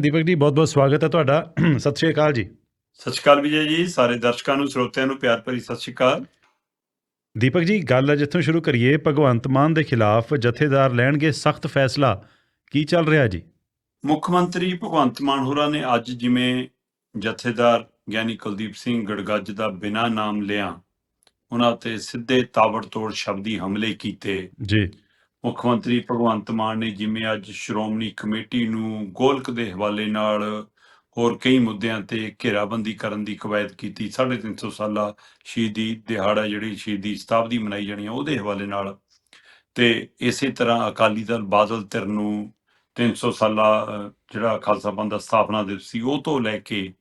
ਦੀਪਕ ਜੀ ਬਹੁਤ ਬਹੁਤ ਸਵਾਗਤ ਹੈ ਤੁਹਾਡਾ। ਸਤਿ ਸ਼੍ਰੀ ਅਕਾਲ ਜੀ। ਸਤਿ ਸ਼੍ਰੀ ਅਕਾਲ ਵਿਜੇ ਜੀ ਸਾਰੇ ਦਰਸ਼ਕਾਂ ਨੂੰ ਸਰੋਤਿਆਂ ਨੂੰ ਪਿਆਰ ਭਰੀ ਸਤਿ ਸ਼੍ਰੀ ਅਕਾਲ। ਦੀਪਕ ਜੀ ਗੱਲ ਜਿੱਥੋਂ ਸ਼ੁਰੂ ਕਰੀਏ। ਭਗਵੰਤ ਮਾਨ ਦੇ ਖਿਲਾਫ ਜਥੇਦਾਰ ਲੈਣਗੇ ਸਖਤ ਫੈਸਲਾ। ਕੀ ਚੱਲ ਰਿਹਾ ਜੀ? ਮੁੱਖ ਮੰਤਰੀ ਭਗਵੰਤ ਮਾਨ ਹੋਰਾਂ ਨੇ ਅੱਜ ਜਿਵੇਂ ਜਥੇਦਾਰ ਗਿਆਨੀ ਕੁਲਦੀਪ ਸਿੰਘ ਗੜਗੱਜ ਦਾ ਬਿਨਾਂ ਨਾਮ ਲਿਆ ਉਹਨਾਂ ਤੇ ਸਿੱਧੇ ਤਾਬੜਤੋੜ ਸ਼ਬਦੀ ਹਮਲੇ ਕੀਤੇ। ਜੀ। ਮੁੱਖ ਮੰਤਰੀ ਭਗਵੰਤ ਮਾਨ ਨੇ ਜਿਵੇਂ ਅੱਜ ਸ਼੍ਰੋਮਣੀ ਕਮੇਟੀ ਨੂੰ ਗੋਲਕ ਦੇ ਹਵਾਲੇ ਨਾਲ ਹੋਰ ਕਈ ਮੁੱਦਿਆਂ ਤੇ ਘੇਰਾਬੰਦੀ ਕਰਨ ਦੀ ਕਵਾਇਦ ਕੀਤੀ 350 ਸਾਲਾ ਸ਼ਹੀਦੀ ਦਿਹਾੜਾ ਜਿਹੜੀ ਸ਼ਹੀਦੀ ਸ਼ਤਾਬਦੀ ਮਨਾਈ ਜਾਣੀ ਹੈ ਉਹਦੇ ਹਵਾਲੇ ਨਾਲ। ਤੇ ਇਸੇ ਤਰ੍ਹਾਂ ਅਕਾਲੀ ਦਲ ਬਾਦਲ ਧਿਰ ਨੂੰ 300 ਸਾਲਾ ਅਹ, ਜਿਹੜਾ ਖਾਲਸਾ ਪੰਥ ਦਾ ਸਥਾਪਨਾ ਦਿਵਸ ਸੀ ਉਹ ਤੋਂ ਲੈ ਕੇ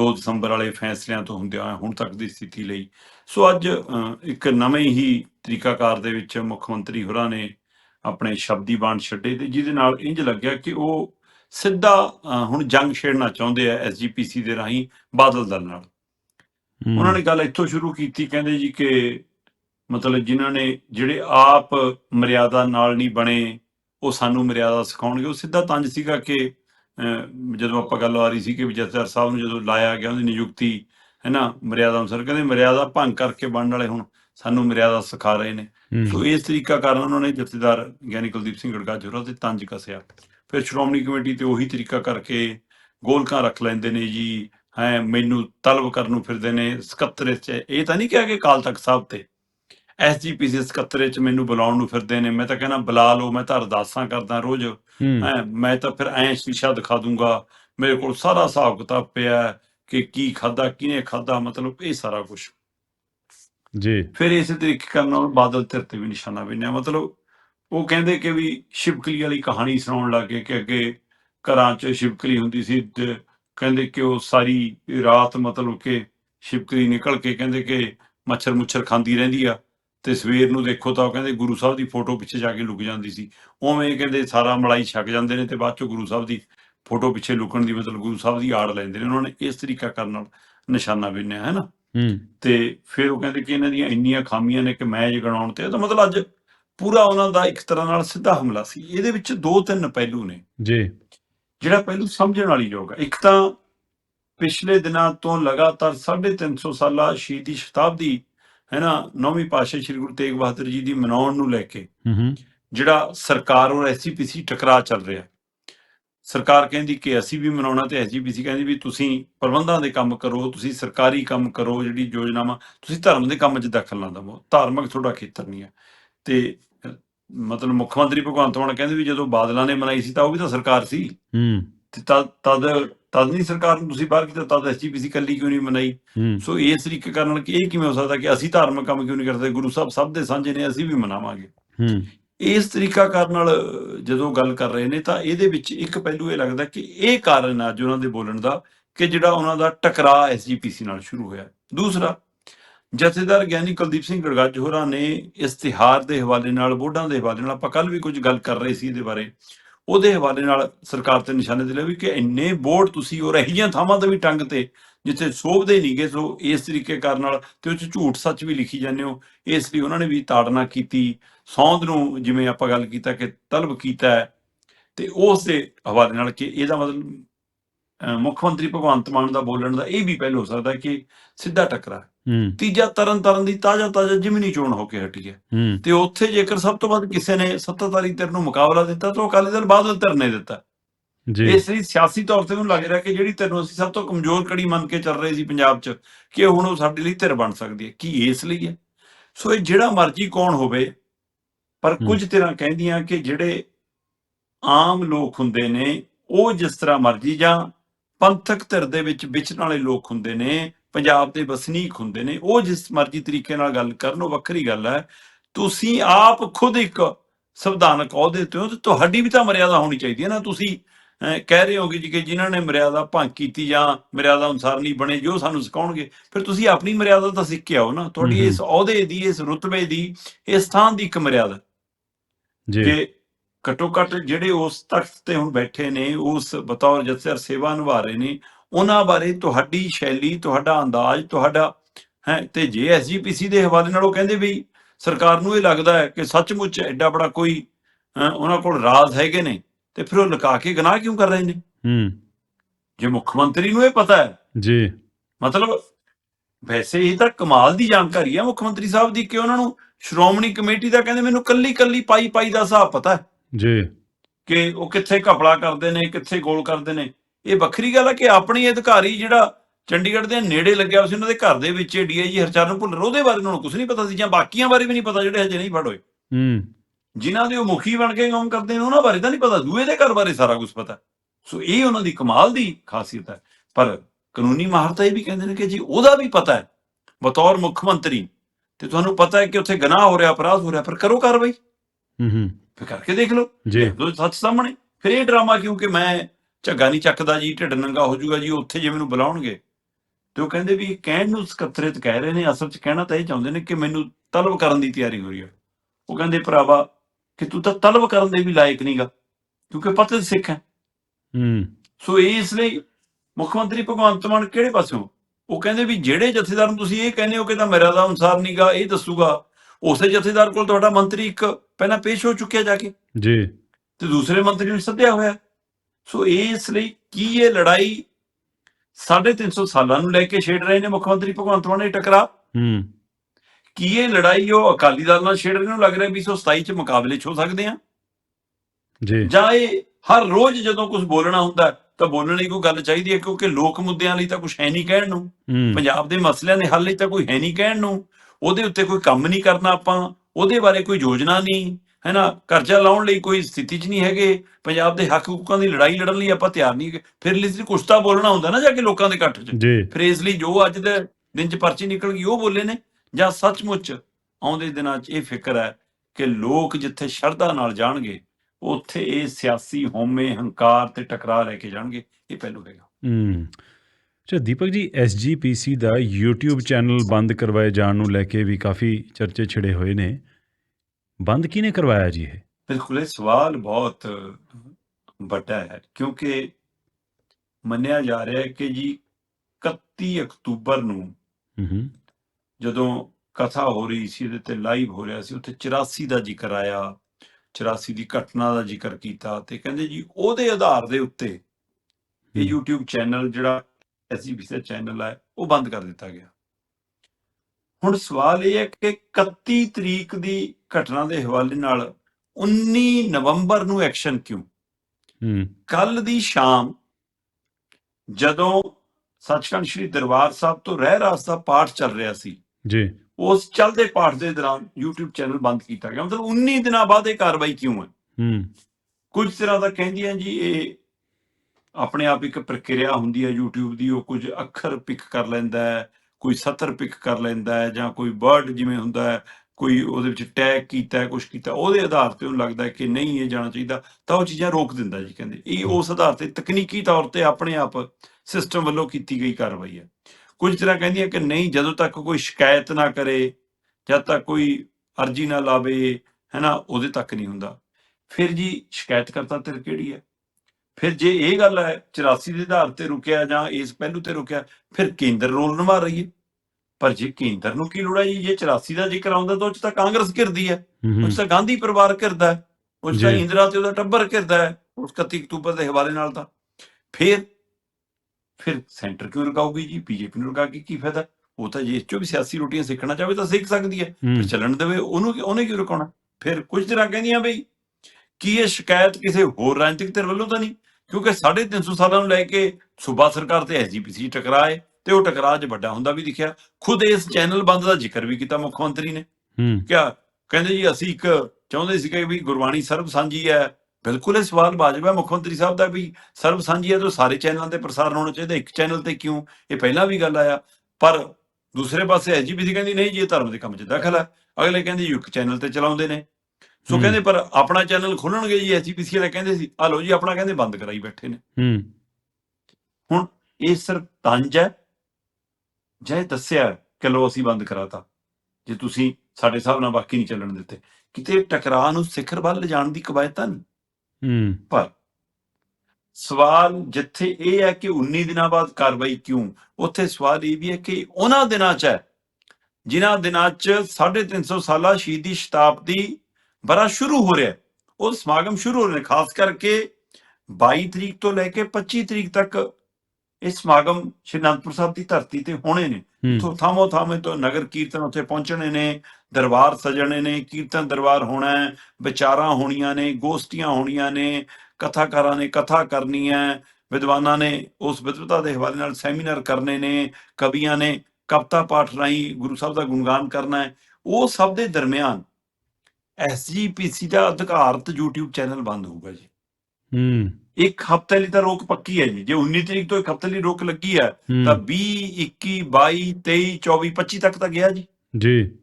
2 ਦਸੰਬਰ ਵਾਲੇ ਫੈਸਲਿਆਂ ਤੋਂ ਹੁੰਦਿਆਂ ਹੁਣ ਤੱਕ ਦੀ ਸਥਿਤੀ ਲਈ। ਸੋ ਅੱਜ ਇੱਕ ਨਵੇਂ ਹੀ ਤਰੀਕਾਕਾਰ ਦੇ ਵਿੱਚ ਮੁੱਖ ਮੰਤਰੀ ਹੋਰਾਂ ਨੇ ਆਪਣੇ ਸ਼ਬਦੀ ਬਾਣ ਛੱਡੇ ਤੇ ਜਿਹਦੇ ਨਾਲ ਇੰਜ ਲੱਗਿਆ ਕਿ ਉਹ ਸਿੱਧਾ ਹੁਣ ਜੰਗ ਛੇੜਨਾ ਚਾਹੁੰਦੇ ਆ ਐਸਜੀਪੀਸੀ ਦੇ ਰਾਹੀਂ ਬਾਦਲ ਦਲ ਨਾਲ। ਉਹਨਾਂ ਨੇ ਗੱਲ ਇੱਥੋਂ ਸ਼ੁਰੂ ਕੀਤੀ ਕਹਿੰਦੇ ਜੀ ਕਿ ਮਤਲਬ ਜਿਨ੍ਹਾਂ ਨੇ ਜਿਹੜੇ ਆਪ ਮਰਿਆਦਾ ਨਾਲ ਨਹੀਂ ਬਣੇ ਉਹ ਸਾਨੂੰ ਮਰਿਆਦਾ ਸਿਖਾਉਣਗੇ। ਉਹ ਸਿੱਧਾ ਤੰਜ ਸੀਗਾ ਕਿ ਜਦੋਂ ਆਪਾਂ ਗੱਲ ਆ ਰਹੀ ਸੀ ਕਿ ਜਥੇਦਾਰ ਸਾਹਿਬ ਨੂੰ ਜਦੋਂ ਲਾਇਆ ਗਿਆ ਉਹਦੀ ਨਿਯੁਕਤੀ ਹੈ ਨਾ ਮਰਿਆਦਾ ਅਨੁਸਾਰ ਕਹਿੰਦੇ ਮਰਿਆਦਾ ਭੰਗ ਕਰਕੇ ਬਣਨ ਵਾਲੇ ਹੁਣ ਸਾਨੂੰ ਮਰਿਆਦਾ ਸਿਖਾ ਰਹੇ ਨੇ। ਸੋ ਇਸ ਤਰੀਕਾ ਕਾਰਨ ਉਹਨਾਂ ਨੇ ਜਥੇਦਾਰ ਗਿਆਨੀ ਕੁਲਦੀਪ ਸਿੰਘ ਗੜਗੱਜ ਹੋਰਾਂ ਤੇ ਤੰਜ ਕਸਿਆ। ਫਿਰ ਸ਼੍ਰੋਮਣੀ ਕਮੇਟੀ ਤੇ ਉਹੀ ਤਰੀਕਾ ਕਰਕੇ ਗੋਲਕਾਂ ਰੱਖ ਲੈਂਦੇ ਨੇ ਜੀ ਹੈ ਮੈਨੂੰ ਤਲਬ ਕਰਨ ਨੂੰ ਫਿਰਦੇ ਨੇ ਸਕੱਤਰੇ ਚ। ਇਹ ਤਾਂ ਨਹੀਂ ਕਿਹਾ ਕਿ ਕਾਲ ਤਖਤ ਸਾਹਿਬ ਤੇ। ਐਸਜੀਪੀਸੀ ਸਕੱਤਰੇ ਚ ਮੈਨੂੰ ਬੁਲਾਉਣ ਨੂੰ ਫਿਰਦੇ ਨੇ। ਮੈਂ ਤਾਂ ਕਹਿੰਦਾ ਬੁਲਾ ਲਓ ਮੈਂ ਤਾਂ ਅਰਦਾਸਾਂ ਕਰਦਾ ਰੋਜ਼। ਮੈਂ ਤਾਂ ਫਿਰ ਐਂ ਸ਼ੀਸ਼ਾ ਦਿਖਾ ਦੂੰਗਾ। ਮੇਰੇ ਕੋਲ ਸਾਰਾ ਹਿਸਾਬ ਕਿਤਾਬ ਪਿਆ ਕਿ ਕੀ ਖਾਦਾ ਕਿਹਨੇ ਖਾਦਾ ਮਤਲਬ ਇਹ ਸਾਰਾ ਕੁਝ ਜੀ। ਫਿਰ ਇਸੇ ਤਰੀਕੇ ਕਰਨ ਨਾਲ ਬਾਦਲ ਧਿਰ ਤੇ ਵੀ ਨਿਸ਼ਾਨਾ ਬਿੰਨਿਆ ਮਤਲਬ ਉਹ ਕਹਿੰਦੇ ਕਿ ਵੀ ਸ਼ਿਵਕਲੀ ਵਾਲੀ ਕਹਾਣੀ ਸੁਣਾਉਣ ਲੱਗੇ ਕਿ ਅੱਗੇ ਘਰਾਂ 'ਚ ਸ਼ਿਵਕਲੀ ਹੁੰਦੀ ਸੀ ਤੇ ਕਹਿੰਦੇ ਕਿ ਉਹ ਸਾਰੀ ਰਾਤ ਮਤਲਬ ਕਿ ਸ਼ਿਵਕਲੀ ਨਿਕਲ ਕੇ ਕਹਿੰਦੇ ਕਿ ਮੱਛਰ ਮੁੱਛਰ ਖਾਂਦੀ ਰਹਿੰਦੀ ਆ ਤੇ ਸਵੇਰ ਨੂੰ ਦੇਖੋ ਤਾਂ ਉਹ ਕਹਿੰਦੇ ਗੁਰੂ ਸਾਹਿਬ ਦੀ ਫੋਟੋ ਪਿੱਛੇ ਜਾ ਕੇ ਲੁਕ ਜਾਂਦੀ ਸੀ। ਉਵੇਂ ਕਹਿੰਦੇ ਸਾਰਾ ਮਲਾਈ ਛਕ ਜਾਂਦੇ ਨੇ ਤੇ ਬਾਅਦ ਚੋਂ ਗੁਰੂ ਸਾਹਿਬ ਦੀ ਫੋਟੋ ਪਿੱਛੇ ਲੁਕਣ ਦੀ ਮਤਲਬ ਗੁਰੂ ਸਾਹਿਬ ਦੀ ਆੜ ਲੈਂਦੇ ਨੇ। ਉਹਨਾਂ ਨੇ ਇਸ ਤਰੀਕਾ ਕਰਨ ਨਾਲ ਨਿਸ਼ਾਨਾ ਬਿੰਨਿਆ ਹੈ ਨਾ? ਹਮ ਤੇ ਫਿਰ ਉਹ ਕਹਿੰਦੇ ਕਿ ਇਹਨਾਂ ਦੀਆਂ ਇੰਨੀਆਂ ਖਾਮੀਆਂ ਨੇ ਕਿ ਮੈਚ ਗਣਾਉਣ ਤੇ ਤਾਂ ਮਤਲਬ ਅੱਜ ਪੂਰਾ ਉਹਨਾਂ ਦਾ ਇੱਕ ਤਰ੍ਹਾਂ ਨਾਲ ਸਿੱਧਾ ਹਮਲਾ ਸੀ। ਇਹਦੇ ਵਿੱਚ ਦੋ ਤਿੰਨ ਪਹਿਲੂ ਨੇ। ਜੀ। ਜਿਹੜਾ ਪਹਿਲੂ ਸਮਝਣ ਵਾਲੀ ਯੋਗ ਹੈ ਇੱਕ ਤਾਂ ਪਿਛਲੇ ਦਿਨਾਂ ਤੋਂ ਲਗਾਤਾਰ 350 ਸਾਲਾ ਸ਼ਹੀਦੀ ਸ਼ਤਾਬਦੀ ਹੈ ਨਾ ਨੌਵੀਂ ਪਾਤਸ਼ਾਹ ਸ੍ਰੀ ਗੁਰੂ ਤੇਗ ਬਹਾਦਰ ਜੀ ਦੀ ਮਨਾਉਣ ਨੂੰ ਲੈ ਕੇ ਜਿਹੜਾ ਸਰਕਾਰ ਔਰ ਐਸਜੀਪੀਸੀ ਟਕਰਾਅ ਚੱਲ ਰਿਹਾ। ਸਰਕਾਰ ਕਹਿੰਦੀ ਕਿ ਅਸੀਂ ਵੀ ਮਨਾਉਣਾ ਤੇ ਐਸਜੀਪੀਸੀ ਕਹਿੰਦੀ ਵੀ ਤੁਸੀਂ ਪ੍ਰਬੰਧਾਂ ਦੇ ਕੰਮ ਕਰੋ ਤੁਸੀਂ ਸਰਕਾਰੀ ਕੰਮ ਕਰੋ ਜਿਹੜੀ ਯੋਜਨਾਵਾਂ ਤੁਸੀਂ ਧਰਮ ਦੇ ਕੰਮ 'ਚ ਦਖਲ ਨਾ ਦਿਵੋ। ਧਾਰਮਿਕ ਤੁਹਾਡਾ ਖੇਤਰ ਨਹੀਂ ਹੈ। ਤੇ ਮਤਲਬ ਮੁੱਖ ਮੰਤਰੀ ਭਗਵੰਤ ਮਾਨ ਕਹਿੰਦੇ ਵੀ ਜਦੋਂ ਬਾਦਲਾਂ ਨੇ ਮਨਾਈ ਸੀ ਤਾਂ ਉਹ ਵੀ ਤਾਂ ਸਰਕਾਰ ਸੀ। ਹਮ ਤੇ ਤਦ ਤਦ ਨਹੀਂ ਸਰਕਾਰ ਨੂੰ ਤੁਸੀਂ ਬਾਹਰ ਕੀਤਾ ਤਦ ਐਸਜੀਪੀਸੀ ਕੱਲੀ ਕਿਉਂ ਨਹੀਂ ਮਨਾਈ? ਸੋ ਇਸ ਤਰੀਕੇ ਕਰਨ ਨਾਲ ਕਿ ਇਹ ਕਿਵੇਂ ਹੋ ਸਕਦਾ ਕਿ ਅਸੀਂ ਧਾਰਮਿਕ ਕੰਮ ਕਿਉਂ ਨਹੀਂ ਕਰਦੇ? ਗੁਰੂ ਸਾਹਿਬ ਸਭ ਦੇ ਸਾਂਝੇ ਨੇ ਅਸੀਂ ਵੀ ਮਨਾਵਾਂਗੇ। ਇਸ ਤਰੀਕਾ ਕਰਨ ਨਾਲ ਜਦੋਂ ਗੱਲ ਕਰ ਰਹੇ ਨੇ ਤਾਂ ਇਹਦੇ ਵਿੱਚ ਇੱਕ ਪਹਿਲੂ ਇਹ ਲੱਗਦਾ ਕਿ ਇਹ ਕਾਰਨ ਆ ਅੱਜ ਉਹਨਾਂ ਦੇ ਬੋਲਣ ਦਾ ਕਿ ਜਿਹੜਾ ਉਹਨਾਂ ਦਾ ਟਕਰਾਅ ਐਸਜੀਪੀਸੀ ਨਾਲ ਸ਼ੁਰੂ ਹੋਇਆ। ਦੂਸਰਾ, ਜਥੇਦਾਰ ਗਿਆਨੀ ਕੁਲਦੀਪ ਸਿੰਘ ਗੜਗੱਜ ਹੋਰਾਂ ਨੇ ਇਸ਼ਤਿਹਾਰ ਦੇ ਹਵਾਲੇ ਨਾਲ, ਵੋਟਾਂ ਦੇ ਹਵਾਲੇ ਨਾਲ ਆਪਾਂ ਕੱਲ ਵੀ ਕੁਝ ਗੱਲ ਕਰ ਰਹੇ ਸੀ ਇਹਦੇ ਬਾਰੇ। ਉਹਦੇ ਹਵਾਲੇ ਨਾਲ ਸਰਕਾਰ ਤੇ ਨਿਸ਼ਾਨੇ ਦੇ ਲਿਆ ਵੀ ਕਿ ਇੰਨੇ ਬੋਰਡ ਤੁਸੀਂ ਉਹ ਰਹੀਆਂ ਥਾਵਾਂ ਤੇ ਵੀ ਟੰਗ ਤੇ, ਜਿੱਥੇ ਸੋਭਦੇ ਨਹੀਂਗੇ ਸੋ ਇਸ ਤਰੀਕੇ ਕਰਨ ਨਾਲ ਤੇ ਉਹ ਚ ਝੂਠ ਸੱਚ ਵੀ ਲਿਖੀ ਜਾਂਦੇ ਹੋ। ਇਸ ਲਈ ਉਹਨਾਂ ਨੇ ਵੀ ਤਾੜਨਾ ਕੀਤੀ। ਸੌਂਦ ਨੂੰ ਜਿਵੇਂ ਆਪਾਂ ਗੱਲ ਕੀਤਾ ਕਿ ਤਲਬ ਕੀਤਾ ਹੈ, ਤੇ ਉਸ ਦੇ ਹਵਾਲੇ ਨਾਲ ਕਿ ਇਹਦਾ ਮਤਲਬ ਮੁੱਖ ਮੰਤਰੀ ਭਗਵੰਤ ਮਾਨ ਦਾ ਬੋਲਣ ਦਾ ਇਹ ਵੀ ਪਹਿਲੂ ਹੋ ਸਕਦਾ ਕਿ ਸਿੱਧਾ ਟਕਰਾ ਤੀਜਾ ਤਰਨ ਤਰਨ ਦੀ ਤਾਜ਼ਾ ਤਾਜ਼ਾ ਜਿਮਨੀ ਚੋਣ ਹੋ ਕੇ ਹਟੀ ਹੈ। ਤੇ ਉੱਥੇ ਜੇਕਰ ਸਭ ਤੋਂ ਵੱਧ ਕਿਸੇ ਨੇ ਸੱਤਾਧਾਰੀ ਧਿਰ ਨੂੰ ਮੁਕਾਬਲਾ ਦਿੱਤਾ ਤਾਂ ਉਹ ਅਕਾਲੀ ਦਲ ਬਾਦਲ ਧਿਰ ਨੇ ਦਿੱਤਾ। ਜੀ। ਇਸ ਲਈ ਸਿਆਸੀ ਤੌਰ ਤੇ ਉਹਨੂੰ ਲੱਗ ਰਿਹਾ ਕਿ ਜਿਹੜੀ ਧਿਰ ਨੂੰ ਅਸੀਂ ਸਭ ਤੋਂ ਕਮਜ਼ੋਰ ਕੜੀ ਮੰਨ ਕੇ ਚੱਲ ਰਹੇ ਸੀ ਪੰਜਾਬ 'ਚ ਕਿ ਹੁਣ ਉਹ ਸਾਡੇ ਲਈ ਧਿਰ ਬਣ ਸਕਦੀ ਹੈ। ਕੀ ਇਸ ਲਈ ਹੈ? ਸੋ ਇਹ ਜਿਹੜਾ ਮਰਜ਼ੀ ਕੌਣ ਹੋਵੇ ਪਰ। ਕੁਝ ਤਰ੍ਹਾਂ ਕਹਿੰਦੀਆਂ ਕਿ ਜਿਹੜੇ ਆਮ ਲੋਕ ਹੁੰਦੇ ਨੇ ਉਹ ਜਿਸ ਤਰ੍ਹਾਂ ਮਰਜ਼ੀ ਜਾਂ ਪੰਥਕ ਧਿਰ ਦੇ ਵਿੱਚ ਵਿਚਰਨ ਵਾਲੇ ਲੋਕ ਹੁੰਦੇ ਨੇ ਪੰਜਾਬ ਦੇ ਵਸਨੀਕ ਹੁੰਦੇ ਨੇ ਉਹ ਜਿਸ ਮਰਜ਼ੀ ਤਰੀਕੇ ਨਾਲ ਗੱਲ ਕਰਨ ਉਹ ਵੱਖਰੀ ਗੱਲ ਹੈ। ਤੁਸੀਂ ਆਪ ਖੁਦ ਇੱਕ ਸੰਵਿਧਾਨਕ ਅਹੁਦੇ ਤੇ ਹੋ ਤੇ ਤੁਹਾਡੀ ਵੀ ਤਾਂ ਮਰਿਆਦਾ ਹੋਣੀ ਚਾਹੀਦੀ ਹੈ ਨਾ। ਤੁਸੀਂ ਕਹਿ ਰਹੇ ਹੋਗੇ ਜੀ ਕਿ ਜਿਨ੍ਹਾਂ ਨੇ ਮਰਿਆਦਾ ਭੰਗ ਕੀਤੀ ਜਾਂ ਮਰਿਆਦਾ ਅਨੁਸਾਰ ਨਹੀਂ ਬਣੇ ਜੋ ਸਾਨੂੰ ਸਿਖਾਉਣਗੇ ਫਿਰ ਤੁਸੀਂ ਆਪਣੀ ਮਰਿਆਦਾ ਤਾਂ ਸਿੱਖ ਕੇ ਆਓ ਨਾ। ਤੁਹਾਡੀ। ਇਸ ਅਹੁਦੇ ਦੀ ਇਸ ਰੁਤਬੇ ਦੀ ਇਸ ਸਥਾਨ ਦੀ ਇੱਕ ਮਰਿਆਦਾ। ਜੀ। ਕਿ ਘੱਟੋ ਘੱਟ ਜਿਹੜੇ ਉਸ ਤਖਤ ਤੇ ਹੁਣ ਬੈਠੇ ਨੇ ਉਸ ਬਤੌਰ ਜਥੇਦਾਰ ਸੇਵਾ ਨਿਭਾ ਰਹੇ ਨੇ ਉਹਨਾਂ ਬਾਰੇ ਤੁਹਾਡੀ ਸ਼ੈਲੀ ਤੁਹਾਡਾ ਅੰਦਾਜ਼ ਤੁਹਾਡਾ ਹੈ ਤੇ ਜੇ ਐਸਜੀਪੀਸੀ ਦੇ ਹਵਾਲੇ ਨਾਲ ਉਹ ਕਹਿੰਦੇ ਵੀ ਸਰਕਾਰ ਨੂੰ ਇਹ ਲੱਗਦਾ ਹੈ ਕਿ ਸੱਚਮੁੱਚ ਐਡਾ ਬੜਾ ਕੋਈ ਉਹਨਾਂ ਕੋਲ ਰਾਜ਼ ਹੈਗੇ ਨੇ ਤੇ ਫਿਰ ਉਹ ਲੁਕਾ ਕੇ ਗੁਨਾਹ ਕਿਉਂ ਕਰ ਰਹੇ ਨੇ? ਹਮ ਜੇ ਮੁੱਖ ਮੰਤਰੀ ਨੂੰ ਇਹ ਪਤਾ ਹੈ ਜੀ। ਮਤਲਬ ਵੈਸੇ ਇਹ ਤਾਂ ਕਮਾਲ ਦੀ ਜਾਣਕਾਰੀ ਹੈ ਮੁੱਖ ਮੰਤਰੀ ਸਾਹਿਬ ਦੀ ਕਿ ਉਹਨਾਂ ਨੂੰ ਸ਼੍ਰੋਮਣੀ ਕਮੇਟੀ ਦਾ ਕਹਿੰਦੇ ਮੈਨੂੰ ਕੱਲੀ ਕੱਲੀ ਪਾਈ ਪਾਈ ਦਾ ਹਿਸਾਬ ਪਤਾ ਹੈ ਜੀ। ਕਿ ਉਹ ਕਿੱਥੇ ਘਪਲਾ ਕਰਦੇ ਨੇ ਕਿੱਥੇ ਗੋਲ ਕਰਦੇ ਨੇ। ਇਹ ਵੱਖਰੀ ਗੱਲ ਹੈ ਕਿ ਆਪਣੀ ਅਧਿਕਾਰੀ ਜਿਹੜਾ ਚੰਡੀਗੜ੍ਹ ਦੇ ਨੇੜੇ ਲੱਗਿਆ ਸੀ ਉਹਨਾਂ ਦੇ ਘਰ ਦੇ ਵਿੱਚ ਡੀਆਈਜੀ ਹਰਚਰਨ ਭੁੱਲਰ ਉਹਦੇ ਬਾਰੇ ਉਹਨਾਂ ਨੂੰ ਕੁਝ ਨਹੀਂ ਪਤਾ ਸੀ ਜਾਂ ਬਾਕੀਆਂ ਬਾਰੇ ਵੀ ਨਹੀਂ ਪਤਾ ਜਿਹੜੇ ਹਜੇ ਨਹੀਂ ਫੜ ਹੋਏ। ਹੂੰ। ਜਿਨ੍ਹਾਂ ਦੇ ਉਹ ਮੁਖੀ ਬਣ ਕੇ ਕੰਮ ਕਰਦੇ ਨੇ ਉਹਨਾਂ ਬਾਰੇ ਤਾਂ ਨਹੀਂ ਪਤਾ ਦੂਏ ਦੇ ਘਰ ਬਾਰੇ ਸਾਰਾ ਕੁਝ ਪਤਾ। ਸੋ ਇਹ ਉਹਨਾਂ ਦੀ ਕਮਾਲ ਦੀ ਖਾਸੀਅਤ ਹੈ। ਪਰ ਕਾਨੂੰਨੀ ਮਾਹਰਤਾ ਇਹ ਵੀ ਕਹਿੰਦੇ ਨੇ ਕਿ ਜੀ ਉਹਦਾ ਵੀ ਪਤਾ ਹੈ। ਬਤੌਰ ਮੁੱਖ ਮੰਤਰੀ ਤੇ ਤੁਹਾਨੂੰ ਪਤਾ ਹੈ ਕਿ ਉੱਥੇ ਗੁਨਾਹ ਹੋ ਰਿਹਾ ਅਪਰਾਧ ਹੋ ਰਿਹਾ ਪਰ ਕਰੋ ਕਾਰਵਾਈ। ਹੂੰ ਹੂੰ। ਫਿਰ ਕਰਕੇ ਦੇਖ ਲਓ। ਜੀ। ਸੱਚ ਸਾਹਮਣੇ। ਫਿਰ ਇਹ ਡਰਾਮਾ ਕਿਉਂਕਿ ਮੈਂ ਝੱਗਾ ਨਹੀਂ ਚੱਕਦਾ ਜੀ ਢਿੱਡ ਨੰਗਾ ਹੋ ਜਾਊਗਾ ਜੀ ਉੱਥੇ ਜੇ ਮੈਨੂੰ ਬੁਲਾਉਣਗੇ। ਤੇ ਉਹ ਕਹਿੰਦੇ ਵੀ ਕਹਿਣ ਨੂੰ ਸਕੱਤਰੇਤ ਕਹਿ ਰਹੇ ਨੇ ਅਸਲ 'ਚ ਕਹਿਣਾ ਤਾਂ ਇਹ ਚਾਹੁੰਦੇ ਨੇ ਕਿ ਮੈਨੂੰ ਤਲਬ ਕਰਨ ਦੀ ਤਿਆਰੀ ਹੋ ਰਹੀ ਹੈ। ਉਹ ਕਹਿੰਦੇ ਭਰਾਵਾ ਕਿ ਤੂੰ ਤਾਂ ਤਲਬ ਕਰਨ ਦੇ ਵੀ ਲਾਇਕ ਨਹੀਂਗਾ ਕਿਉਂਕਿ ਪਤਿਤ ਸਿੱਖ ਹੈ। ਹੂੰ। ਸੋ ਇਸ ਲਈ ਮੁੱਖ ਮੰਤਰੀ ਭਗਵੰਤ ਮਾਨ ਕਿਹੜੇ ਪਾਸਿਓਂ? ਉਹ ਕਹਿੰਦੇ ਵੀ ਜਿਹੜੇ ਜਥੇਦਾਰ ਨੂੰ ਤੁਸੀਂ ਇਹ ਕਹਿੰਦੇ ਹੋ ਕਿ ਤਾਂ ਮੇਰਾ ਦਾ ਅਨਸਾਰ ਨਹੀਂਗਾ ਇਹ ਦੱਸੂਗਾ ਉਸੇ ਜਥੇਦਾਰ ਕੋਲ ਤੁਹਾਡਾ ਮੰਤਰੀ ਇੱਕ ਪਹਿਲਾਂ ਪੇਸ਼ ਹੋ ਚੁੱਕਿਆ ਜਾ ਕੇ। ਜੀ। ਤੇ ਦੂਸਰੇ ਮੰਤਰੀ ਨੂੰ ਸੱਦਿਆ ਹੋਇਆ। ਸੋ ਇਸ ਲਈ ਕੀ ਇਹ ਲੜਾਈ 350 ਸਾਲਾਂ ਨੂੰ ਲੈ ਕੇ ਛੇੜ ਰਹੇ ਨੇ ਮੁੱਖ ਮੰਤਰੀ ਭਗਵੰਤ ਮਾਨ ਇਹ ਟਕਰਾ ਹੂੰ। ਕੀ ਇਹ ਲੜਾਈ ਉਹ ਅਕਾਲੀ ਦਲ ਨਾਲ ਛੇੜ ਰਹੇ ਨੂੰ ਲੱਗ ਰਿਹਾ 227 ਚ ਮੁਕਾਬਲੇ 'ਚ ਹੋ ਸਕਦੇ ਆ? ਜੀ। ਜਾਂ ਇਹ ਹਰ ਰੋਜ਼ ਜਦੋਂ ਕੁਝ ਬੋਲਣਾ ਹੁੰਦਾ ਤਾਂ ਬੋਲਣ ਲਈ ਕੋਈ ਗੱਲ ਚਾਹੀਦੀ ਹੈ ਕਿਉਂਕਿ ਲੋਕ ਮੁੱਦਿਆਂ ਲਈ ਤਾਂ ਕੁਝ ਹੈ ਨਹੀਂ ਕਹਿਣ ਨੂੰ। ਪੰਜਾਬ ਦੇ ਮਸਲਿਆਂ ਦੇ ਹੱਲ ਲਈ ਤਾਂ ਕੋਈ ਹੈ ਨਹੀਂ ਕਹਿਣ ਨੂੰ। ਉਹਦੇ ਉੱਤੇ ਕੋਈ ਕੰਮ ਨਹੀਂ ਕਰਨਾ ਆਪਾਂ ਉਹਦੇ ਬਾਰੇ ਕੋਈ ਯੋਜਨਾ ਨਹੀਂ। ਹੈ ਨਾ? ਕਰਜ਼ਾ ਲਾਉਣ ਲਈ ਕੋਈ ਸਥਿਤੀ 'ਚ ਨਹੀਂ ਹੈਗੇ। ਪੰਜਾਬ ਦੇ ਹੱਕ ਹਕੂਕਾਂ ਦੀ ਲੜਾਈ ਲੜਨ ਲਈ ਆਪਾਂ ਤਿਆਰ ਨਹੀਂ ਫਿਰ ਲਈ ਕੁਛ ਤਾਂ ਬੋਲਣਾ ਹੁੰਦਾ ਨਾ ਜਾ ਕੇ ਲੋਕਾਂ ਦੇ ਇਕੱਠ 'ਚ। ਫਿਰ ਇਸ ਲਈ ਜੋ ਅੱਜ ਦੇ ਦਿਨ 'ਚ ਪਰਚੀ ਨਿਕਲ ਗਈ ਉਹ ਬੋਲੇ ਨੇ। ਜਾਂ ਸੱਚਮੁੱਚ ਆਉਂਦੇ ਦਿਨਾਂ 'ਚ ਇਹ ਫਿਕਰ ਹੈ ਕਿ ਲੋਕ ਜਿੱਥੇ ਸ਼ਰਧਾ ਨਾਲ ਜਾਣਗੇ ਉੱਥੇ ਇਹ ਸਿਆਸੀ ਹਉਮੈ ਹੰਕਾਰ ਤੇ ਟਕਰਾਅ ਲੈ ਕੇ ਜਾਣਗੇ। ਇਹ ਪਹਿਲੂ ਹੈਗਾ। ਹੂੰ। ਅੱਛਾ ਦੀਪਕ ਜੀ ਐਸਜੀਪੀਸੀ ਦਾ YouTube ਚੈਨਲ ਬੰਦ ਕਰਵਾਏ ਜਾਣ ਨੂੰ ਲੈ ਕੇ ਵੀ ਕਾਫੀ ਚਰਚੇ ਛਿੜੇ ਹੋਏ ਨੇ। ਬੰਦ ਕਿਹਨੇ ਕਰਵਾਇਆ ਜੀ ਇਹ? ਬਿਲਕੁਲ ਇਹ ਸਵਾਲ ਬਹੁਤ ਵੱਡਾ ਹੈ ਕਿਉਂਕਿ ਮੰਨਿਆ ਜਾ ਰਿਹਾ ਹੈ ਕਿ ਜੀ 31 ਅਕਤੂਬਰ ਨੂੰ ਹੂੰ ਜਦੋਂ ਕਥਾ ਹੋ ਰਹੀ ਸੀ ਇਹਦੇ ਤੇ ਲਾਈਵ ਹੋ ਰਿਹਾ ਸੀ ਉੱਥੇ 84 ਦਾ ਜ਼ਿਕਰ ਆਇਆ 84 ਦੀ ਘਟਨਾ ਦਾ ਜ਼ਿਕਰ ਕੀਤਾ ਤੇ ਕਹਿੰਦੇ ਜੀ ਉਹਦੇ ਆਧਾਰ ਦੇ ਉੱਤੇ ਇਹ। YouTube ਚੈਨਲ ਜਿਹੜਾ ਐਸਜੀਪੀਸੀ ਦਾ ਚੈਨਲ ਹੈ ਉਹ ਬੰਦ ਕਰ ਦਿੱਤਾ ਗਿਆ। ਹੁਣ ਸਵਾਲ ਇਹ ਹੈ ਕਿ 31 ਤਰੀਕ ਦੀ ਘਟਨਾ ਦੇ ਹਵਾਲੇ ਨਾਲ 19 ਨਵੰਬਰ ਨੂੰ ਐਕਸ਼ਨ ਕਿਉਂ? ਹੂੰ। ਕੱਲ ਦੀ ਸ਼ਾਮ ਜਦੋਂ ਸੱਚਖੰਡ ਸ੍ਰੀ ਦਰਬਾਰ ਸਾਹਿਬ ਤੋਂ ਰਹਿ ਰਾਸਤਾ ਪਾਠ ਚੱਲ ਰਿਹਾ ਸੀ ਜੀ। ਉਸ ਚੱਲਦੇ ਪਾਠ ਦੇ ਦੌਰਾਨ YouTube ਚੈਨਲ ਬੰਦ ਕੀਤਾ ਗਿਆ। ਮਤਲਬ 19 ਦਿਨਾਂ ਬਾਅਦ ਇਹ ਕਾਰਵਾਈ ਕਿਉਂ ਹੈ? ਹੂੰ। ਕੁਝ ਤਰ੍ਹਾਂ ਦਾ ਕਹਿੰਦੀਆਂ ਜੀ ਇਹ ਆਪਣੇ ਆਪ ਇੱਕ ਪ੍ਰਕਿਰਿਆ ਹੁੰਦੀ ਹੈ YouTube ਦੀ ਉਹ ਕੁਝ ਅੱਖਰ ਪਿਕ ਕਰ ਲੈਂਦਾ ਹੈ। ਕੋਈ ਸਤਰ ਪਿਕ ਕਰ ਲੈਂਦਾ ਹੈ ਜਾਂ ਕੋਈ ਵਰਡ ਜਿਵੇਂ ਹੁੰਦਾ ਹੈ ਕੋਈ ਉਹਦੇ ਵਿੱਚ ਟੈਗ ਕੀਤਾ ਹੈ ਕੁਝ ਕੀਤਾ ਉਹਦੇ ਆਧਾਰ ਤੇ ਉਹਨੂੰ ਲੱਗਦਾ ਕਿ ਨਹੀਂ ਇਹ ਜਾਣਾ ਚਾਹੀਦਾ ਤਾਂ ਉਹ ਚੀਜ਼ਾਂ ਰੋਕ ਦਿੰਦਾ ਜੀ ਕਹਿੰਦੇ। ਇਹ ਉਸ ਆਧਾਰ ਤੇ ਤਕਨੀਕੀ ਤੌਰ ਤੇ ਆਪਣੇ ਆਪ ਸਿਸਟਮ ਵੱਲੋਂ ਕੀਤੀ ਗਈ ਕਾਰਵਾਈ ਹੈ। ਕੁਝ ਤਰ੍ਹਾਂ ਕਹਿੰਦੀਆਂ ਕਿ ਨਹੀਂ ਜਦੋਂ ਤੱਕ ਕੋਈ ਸ਼ਿਕਾਇਤ ਨਾ ਕਰੇ ਜਦ ਤੱਕ ਕੋਈ ਅਰਜੀ ਨਾ ਲਾਵੇ ਹੈਨਾ ਉਹਦੇ ਤੱਕ ਨਹੀਂ ਹੁੰਦਾ। ਫਿਰ ਜੀ ਸ਼ਿਕਾਇਤਕਰਤਾ ਤੇ ਕਿਹੜੀ ਹੈ? ਫਿਰ ਜੇ ਇਹ ਗੱਲ ਹੈ 84 ਦੇ ਆਧਾਰ ਤੇ ਰੁਕਿਆ ਜਾਂ ਇਸ ਪਹਿਲੂ ਤੇ ਰੁਕਿਆ ਫਿਰ ਕੇਂਦਰ ਰੋਲ ਨਿਭਾ ਰਹੀ ਹੈ। ਪਰ ਜੇ ਕੇਂਦਰ ਨੂੰ ਕੀ ਲੋੜ ਹੈ ਜੀ? ਜੇ 84 ਦਾ ਜ਼ਿਕਰ ਆਉਂਦਾ ਤਾਂ ਉਹ 'ਚ ਤਾਂ ਕਾਂਗਰਸ ਘਿਰਦੀ ਹੈ। ਉਹ ਤਾਂ ਗਾਂਧੀ ਪਰਿਵਾਰ ਘਿਰਦਾ ਹੈ। ਤਾਂ ਜੀ। ਇੰਦਰਾ ਤੇ ਉਹਦਾ ਟੱਬਰ ਘਿਰਦਾ ਹੈ ਉਸ 31 ਅਕਤੂਬਰ ਦੇ ਹਵਾਲੇ ਨਾਲ ਤਾਂ। ਫਿਰ ਫਿਰ ਸੈਂਟਰ ਕਿਉਂ ਰੁਕਾਊਗੀ ਜੀ? ਬੀਜੇਪੀ ਨੂੰ ਰੁਕਾ ਕੇ ਕੀ ਫਾਇਦਾ? ਉਹ ਤਾਂ ਜੇ ਇਸ 'ਚੋਂ ਵੀ ਸਿਆਸੀ ਰੋਟੀਆਂ ਸਿੱਖਣਾ ਚਾਹਵੇ ਤਾਂ ਸਿੱਖ ਸਕਦੀ ਹੈ। ਫਿਰ ਚੱਲਣ ਦੇਵੇ ਉਹਨੂੰ ਉਹਨੇ ਕਿਉਂ ਰੁਕਾਉਣਾ? ਫਿਰ ਕੁਝ ਤਰ੍ਹਾਂ ਕਹਿੰਦੀਆਂ ਬਈ ਕੀ ਇਹ ਸ਼ਿਕਾਇਤ ਕਿਸੇ ਹੋਰ ਰਾਜਨੀਤਿਕ ਧਿਰ ਵੱਲੋਂ ਤਾਂ ਨਹੀਂ? ਕਿਉਂਕਿ 350 ਸਾਲਾਂ ਨੂੰ ਲੈ ਕੇ ਸੂਬਾ ਸਰਕਾਰ ਤੇ ਐਸਜੀਪੀਸੀ ਟਕਰਾਏ ਤੇ ਉਹ ਟਕਰਾਅ ਵੱਡਾ ਹੁੰਦਾ ਵੀ ਦਿਖਿਆ। ਖੁਦ ਇਸ ਚੈਨਲ ਬੰਦ ਦਾ ਜ਼ਿਕਰ ਵੀ ਕੀਤਾ ਮੁੱਖ ਮੰਤਰੀ ਨੇ। ਹੂੰ। ਕਿਆ? ਕਹਿੰਦੇ ਜੀ ਅਸੀਂ ਇੱਕ ਚਾਹੁੰਦੇ ਸੀ ਕਿ ਵੀ ਗੁਰਬਾਣੀ ਸਰਬ ਸਾਂਝੀ ਹੈ। ਬਿਲਕੁਲ ਇਹ ਸਵਾਲ ਵਾਜਬ ਹੈ ਮੁੱਖ ਮੰਤਰੀ ਸਾਹਿਬ ਦਾ ਵੀ ਸਰਬ ਸਾਂਝੀ ਹੈ ਤਾਂ ਸਾਰੇ ਚੈਨਲਾਂ ਤੇ ਪ੍ਰਸਾਰਣ ਹੋਣਾ ਚਾਹੀਦਾ। ਇੱਕ ਚੈਨਲ ਤੇ ਕਿਉਂ? ਇਹ ਪਹਿਲਾਂ ਵੀ ਗੱਲ ਆਇਆ। ਪਰ ਦੂਸਰੇ ਪਾਸੇ ਐਜੀਪੀਸੀ ਕਹਿੰਦੀ ਨਹੀਂ ਜੀ ਇਹ ਧਰਮ ਦੇ ਕੰਮ 'ਚ ਦਖਲ ਹੈ। ਅਗਲੇ ਕਹਿੰਦੇ ਜੀ ਇੱਕ ਚੈਨਲ ਤੇ ਚਲਾਉਂਦੇ ਨੇ। ਸੋ। ਕਹਿੰਦੇ ਪਰ ਆਪਣਾ ਚੈਨਲ ਖੋਲਣਗੇ ਜੀ ਐਜੀਪੀਸੀ ਵਾਲੇ ਕਹਿੰਦੇ ਸੀ ਆ ਲਓ ਜੀ ਆਪਣਾ ਕਹਿੰਦੇ ਬੰਦ ਕਰਾਈ ਬੈਠੇ ਨੇ। ਹੂੰ। ਹੁਣ ਇਹ ਸਿਰਫ ਤੰਜ ਹੈ ਜਾਂ ਦੱਸਿਆ ਕਿ ਲੋ ਅਸੀਂ ਬੰਦ ਕਰਾਤਾ ਜੇ ਤੁਸੀਂ ਸਾਡੇ ਹਿਸਾਬ ਨਾਲ ਬਾਕੀ ਨਹੀਂ ਚੱਲਣ ਦਿੱਤੇ। ਕਿਤੇ ਟਕਰਾਅ ਨੂੰ ਸਿਖਰ ਵੱਲ ਲਿਜਾਣ ਦੀ ਕਵਾਇਦ ਤਾਂ ਨਹੀਂ। ਹੂੰ। ਪਰ ਸਵਾਲ ਜਿੱਥੇ ਇਹ ਹੈ ਕਿ 19 ਦਿਨਾਂ ਬਾਅਦ ਕਾਰਵਾਈ ਕਿਉਂ ਉੱਥੇ ਸਵਾਲ ਇਹ ਵੀ ਹੈ ਕਿ ਉਹਨਾਂ ਦਿਨਾਂ 'ਚ ਹੈ ਜਿਨ੍ਹਾਂ ਦਿਨਾਂ 'ਚ 350 ਸਾਲਾ ਸ਼ਹੀਦੀ ਸ਼ਤਾਬਦੀ ਬੜਾ ਸ਼ੁਰੂ ਹੋ ਰਿਹਾ। ਉਹ ਸਮਾਗਮ ਸ਼ੁਰੂ ਹੋ ਰਹੇ ਨੇ ਖਾਸ ਕਰਕੇ 22 ਤਰੀਕ ਤੋਂ ਲੈ ਕੇ 25 ਤਰੀਕ ਤੱਕ ਇਹ ਸਮਾਗਮ ਸ਼੍ਰੀ ਅਨੰਦਪੁਰ ਸਾਹਿਬ ਦੀ ਧਰਤੀ ਤੇ ਹੋਣੇ ਨੇ। ਤੋਂ ਥਾਮੋ ਥਾਮੇ ਤੋਂ ਨਗਰ ਕੀਰਤਨ ਉੱਥੇ ਪਹੁੰਚਣੇ ਨੇ ਦਰਬਾਰ ਸਜਣੇ ਨੇ ਕੀਰਤਨ ਦਰਬਾਰ ਹੋਣਾ ਹੈ ਵਿਚਾਰਾਂ ਹੋਣੀਆਂ ਨੇ ਗੋਸ਼ਟੀਆਂ ਹੋਣੀਆਂ ਨੇ ਕਥਾਕਾਰਾਂ ਨੇ ਕਥਾ ਕਰਨੀ ਹੈ ਵਿਦਵਾਨਾਂ ਨੇ ਉਸ ਵਿਦਵਤਾ ਦੇ ਹਵਾਲੇ ਨਾਲ ਸੈਮੀਨਾਰ ਕਰਨੇ ਨੇ ਕਵੀਆਂ ਨੇ ਕਵਿਤਾ ਪਾਠ ਰਾਹੀਂ ਗੁਰੂ ਸਾਹਿਬ ਦਾ ਗੁਣਗਾਨ ਕਰਨਾ ਹੈ। ਉਹ ਸਭ ਦੇ ਦਰਮਿਆਨ ਐਸਜੀਪੀਸੀ ਦਾ ਅਧਿਕਾਰਤ YouTube ਚੈਨਲ ਬੰਦ ਹੋਊਗਾ ਜੀ। ਹੂੰ। ਇੱਕ ਹਫ਼ਤੇ ਲਈ ਤਾਂ ਰੋਕ ਪੱਕੀ ਹੈ ਜੀ। ਜੇ 19 ਤਰੀਕ ਤੋਂ ਇੱਕ ਹਫ਼ਤੇ ਲਈ ਰੋਕ ਲੱਗੀ ਹੈ ਤਾਂ ਹੂੰ 20 21 22 23 24 25 ਤੱਕ ਤਾਂ ਗਿਆ ਜੀ। ਜੀ।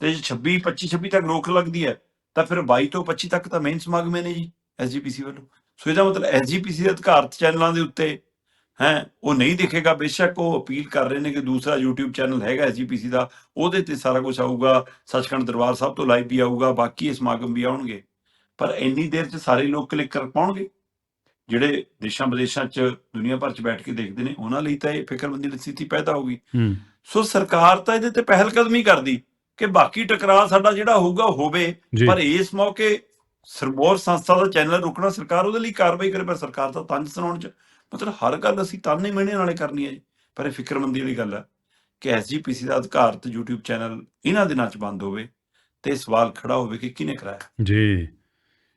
ਤੇ ਜੇ 26 25 26 ਤੱਕ ਰੋਕ ਲੱਗਦੀ ਹੈ ਤਾਂ ਫਿਰ 22 ਤੋਂ 25 ਤੱਕ ਤਾਂ ਮੇਨ ਸਮਾਗਮ ਨੇ ਜੀ ਐਸਜੀਪੀਸੀ ਵੱਲੋਂ। ਸੋ ਇਹਦਾ ਮਤਲਬ ਐਸਜੀਪੀਸੀ ਦੇ ਅਧਿਕਾਰਤ ਚੈਨਲਾਂ ਦੇ ਉੱਤੇ ਹੈ ਉਹ ਨਹੀਂ ਦਿਖੇਗਾ ਬੇਸ਼ੱਕ ਉਹ ਅਪੀਲ ਕਰ ਰਹੇ ਨੇ ਕਿ ਦੂਸਰਾ YouTube ਚੈਨਲ ਹੈਗਾ ਐਸਜੀਪੀਸੀ ਦਾ ਉਹਦੇ ਤੇ ਸਾਰਾ ਕੁਝ ਆਊਗਾ ਸੱਚਖੰਡ ਦਰਬਾਰ ਸਾਹਿਬ ਤੋਂ ਲਾਈਵ ਵੀ ਆਊਗਾ ਬਾਕੀ ਇਹ ਸਮਾਗਮ ਵੀ ਆਉਣਗੇ। ਪਰ ਇੰਨੀ ਦੇਰ 'ਚ ਸਾਰੇ ਲੋਕ ਕਲਿੱਕ ਕਰ ਪਾਉਣਗੇ? ਜਿਹੜੇ ਦੇਸ਼ਾਂ ਵਿਦੇਸ਼ਾਂ 'ਚ ਦੁਨੀਆ ਭਰ 'ਚ ਬੈਠ ਕੇ ਦੇਖਦੇ ਨੇ ਉਹਨਾਂ ਲਈ ਤਾਂ ਇਹ ਫਿਕਰਮੰਦੀ ਦੀ ਸਥਿਤੀ ਪੈਦਾ ਹੋਊਗੀ ਹੂੰ। ਸੋ ਸਰਕਾਰ ਤਾਂ ਇਹਦੇ ਤੇ ਪਹਿਲ ਕਦਮੀ ਕਰਦੀ ਕਿ ਬਾਕੀ ਟਕਰਾਅ ਸਾਡਾ ਜਿਹੜਾ ਹੋਊਗਾ ਹੋਵੇ। ਪਰ ਇਸ ਮੌਕੇ ਸਰਬੋਰ ਸੰਸਥਾ ਦਾ ਚੈਨਲ ਰੁਕਣਾ ਸਰਕਾਰ ਉਹਦੇ ਲਈ ਕਾਰਵਾਈ ਕਰੇ ਪਰ ਸਰਕਾਰ ਤਾਂ ਤੰਜ ਸੁਣਾਉਣ ਚ ਮਤਲਬ ਹਰ ਗੱਲ ਅਸੀਂ ਤਾਨੇ ਮਿਹਣੇ ਨਾਲੇ ਕਰਨੀ ਹੈ ਜੀ। ਪਰ ਇਹ ਫਿਕਰਮੰਦੀ ਵਾਲੀ ਗੱਲ ਹੈ ਕਿ ਐਸਜੀਪੀਸੀ ਦਾ ਅਧਿਕਾਰਤ YouTube ਚੈਨਲ ਇਹਨਾਂ ਦਿਨਾਂ ਚ ਬੰਦ ਹੋਵੇ ਤੇ ਸਵਾਲ ਖੜਾ ਹੋਵੇ ਕਿ ਕਿਹਨੇ ਕਰਾਇਆ। ਜੀ।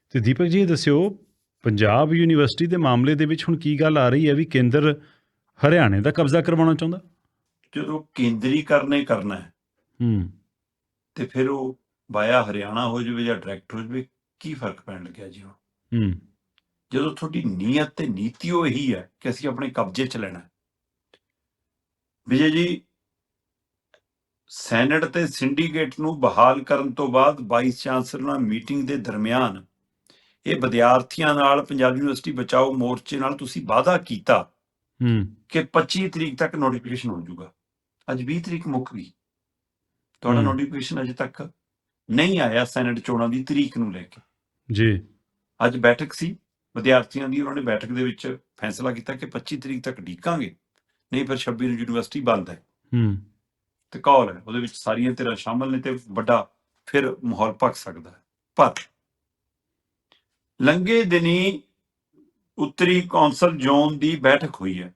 ਤੇ ਦੀਪਕ ਜੀ ਦੱਸਿਓ ਪੰਜਾਬ ਯੂਨੀਵਰਸਿਟੀ ਦੇ ਮਾਮਲੇ ਦੇ ਵਿੱਚ ਹੁਣ ਕੀ ਗੱਲ ਆ ਰਹੀ ਹੈ ਵੀ ਕੇਂਦਰ ਹਰਿਆਣੇ ਦਾ ਕਬਜ਼ਾ ਕਰਵਾਉਣਾ ਚਾਹੁੰਦਾ? ਜਦੋਂ ਕੇਂਦਰੀਕਰਨੇ ਕਰਨਾ ਹੈ ਹੂੰ। ਤੇ ਫਿਰ ਉਹ ਵਾਇਆ ਹਰਿਆਣਾ ਹੋ ਜਾਵੇ ਜਾਂ ਡਾਇਰੈਕਟ ਹੋ ਜਾਵੇ ਕੀ ਫ਼ਰਕ ਪੈਣ ਲੱਗਿਆ ਜੀ ਹੁਣ? ਹੂੰ। ਜਦੋਂ ਤੁਹਾਡੀ ਨੀਅਤ ਤੇ ਨੀਤੀ ਉਹ ਇਹੀ ਹੈ ਕਿ ਅਸੀਂ ਆਪਣੇ ਕਬਜ਼ੇ 'ਚ ਲੈਣਾ। ਵਿਜੇ ਜੀ ਸੈਨੇਟ ਤੇ ਸਿੰਡੀਕੇਟ ਨੂੰ ਬਹਾਲ ਕਰਨ ਤੋਂ ਬਾਅਦ ਵਾਈਸ ਚਾਂਸਲਰ ਨਾਲ ਮੀਟਿੰਗ ਦੇ ਦਰਮਿਆਨ ਇਹ ਵਿਦਿਆਰਥੀਆਂ ਨਾਲ ਪੰਜਾਬ ਯੂਨੀਵਰਸਿਟੀ ਬਚਾਓ ਮੋਰਚੇ ਨਾਲ ਤੁਸੀਂ ਵਾਅਦਾ ਕੀਤਾ ਹੂੰ। ਕਿ 25 ਤਰੀਕ ਤੱਕ ਨੋਟੀਫਿਕੇਸ਼ਨ ਹੋ ਜਾਊਗਾ। ਅੱਜ 20 ਤਰੀਕ ਮੁੱਕ ਗਈ। ਤੁਹਾਡਾ। ਨੋਟੀਫਿਕੇਸ਼ਨ ਅਜੇ ਤੱਕ ਨਹੀਂ ਆਇਆ ਸੈਨੇਟ ਚੋਣਾਂ ਦੀ ਤਰੀਕ ਨੂੰ ਲੈ ਕੇ। ਜੀ। ਅੱਜ ਬੈਠਕ ਸੀ। ਵਿਦਿਆਰਥੀਆਂ ਦੀ ਉਹਨਾਂ ਨੇ ਬੈਠਕ ਦੇ ਵਿੱਚ ਫੈਸਲਾ ਕੀਤਾ ਕਿ 25 ਤਰੀਕ ਤੱਕ ਢੀਕਾਂਗੇ ਨਹੀਂ ਫਿਰ 26 ਨੂੰ ਯੂਨੀਵਰਸਿਟੀ ਬੰਦ ਹੈ। ਹੂੰ। ਤੇ ਕਾਲ ਹੈ ਉਹਦੇ ਵਿੱਚ ਸਾਰੀਆਂ ਧਿਰਾਂ ਸ਼ਾਮਲ ਨੇ ਤੇ ਵੱਡਾ ਫਿਰ ਮਾਹੌਲ ਪੱਕ ਸਕਦਾ ਹੈ। ਪਰ ਲੰਗੇ ਦਿਨੀ ਉੱਤਰੀ ਕੌਂਸਲ ਜ਼ੋਨ ਦੀ ਬੈਠਕ ਹੋਈ ਹੈ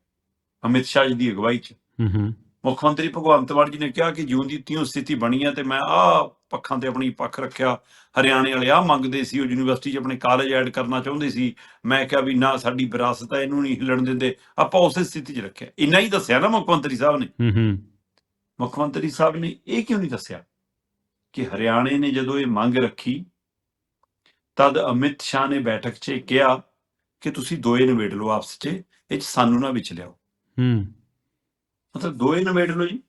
ਅਮਿਤ ਸ਼ਾਹ ਜੀ ਦੀ ਅਗਵਾਈ 'ਚ। ਹੂੰ ਹੂੰ। ਮੁੱਖ ਮੰਤਰੀ ਭਗਵੰਤ ਮਾਨ ਜੀ ਨੇ ਕਿਹਾ ਕਿ ਜਿਉਂ ਦੀ ਤਿਉਂ ਸਥਿਤੀ ਬਣੀ ਹੈ ਤੇ ਮੈਂ ਆਹ ਪੱਖਾਂ ਤੇ ਆਪਣੀ ਪੱਖ ਰੱਖਿਆ। ਹਰਿਆਣੇ ਵਾਲੇ ਆਹ ਮੰਗਦੇ ਸੀ ਉਹ ਯੂਨੀਵਰਸਿਟੀ 'ਚ ਆਪਣੇ ਕਾਲਜ ਐਡ ਕਰਨਾ ਚਾਹੁੰਦੇ ਸੀ। ਮੈਂ ਕਿਹਾ ਵੀ ਨਾ ਸਾਡੀ ਵਿਰਾਸਤ ਹੈ ਇਹਨੂੰ ਨਹੀਂ ਹਿੱਲਣ ਦਿੰਦੇ। ਆਪਾਂ ਉਸੇ ਸਥਿਤੀ 'ਚ ਰੱਖਿਆ। ਇੰਨਾ ਹੀ ਦੱਸਿਆ ਨਾ ਮੁੱਖ ਮੰਤਰੀ ਸਾਹਿਬ ਨੇ। ਹੂੰ ਹੂੰ। ਮੁੱਖ ਮੰਤਰੀ ਸਾਹਿਬ ਨੇ ਇਹ ਕਿਉਂ ਨਹੀਂ ਦੱਸਿਆ? ਕਿ ਹਰਿਆਣੇ ਨੇ ਜਦੋਂ ਇਹ ਮੰਗ ਰੱਖੀ ਤਦ ਅਮਿਤ ਸ਼ਾਹ ਨੇ ਬੈਠਕ 'ਚ ਕਿਹਾ ਕਿ ਤੁਸੀਂ ਦੋਏ ਨਿਬੇੜ ਲਓ ਆਪਸ 'ਚ ਇਹ ਸਾਨੂੰ ਨਾ ਵਿੱਚ ਲਿਆਓ ਹੂੰ। ਮਤਲਬ ਦੋਏ ਨਿਬੇੜ ਲਓ ਜੀ।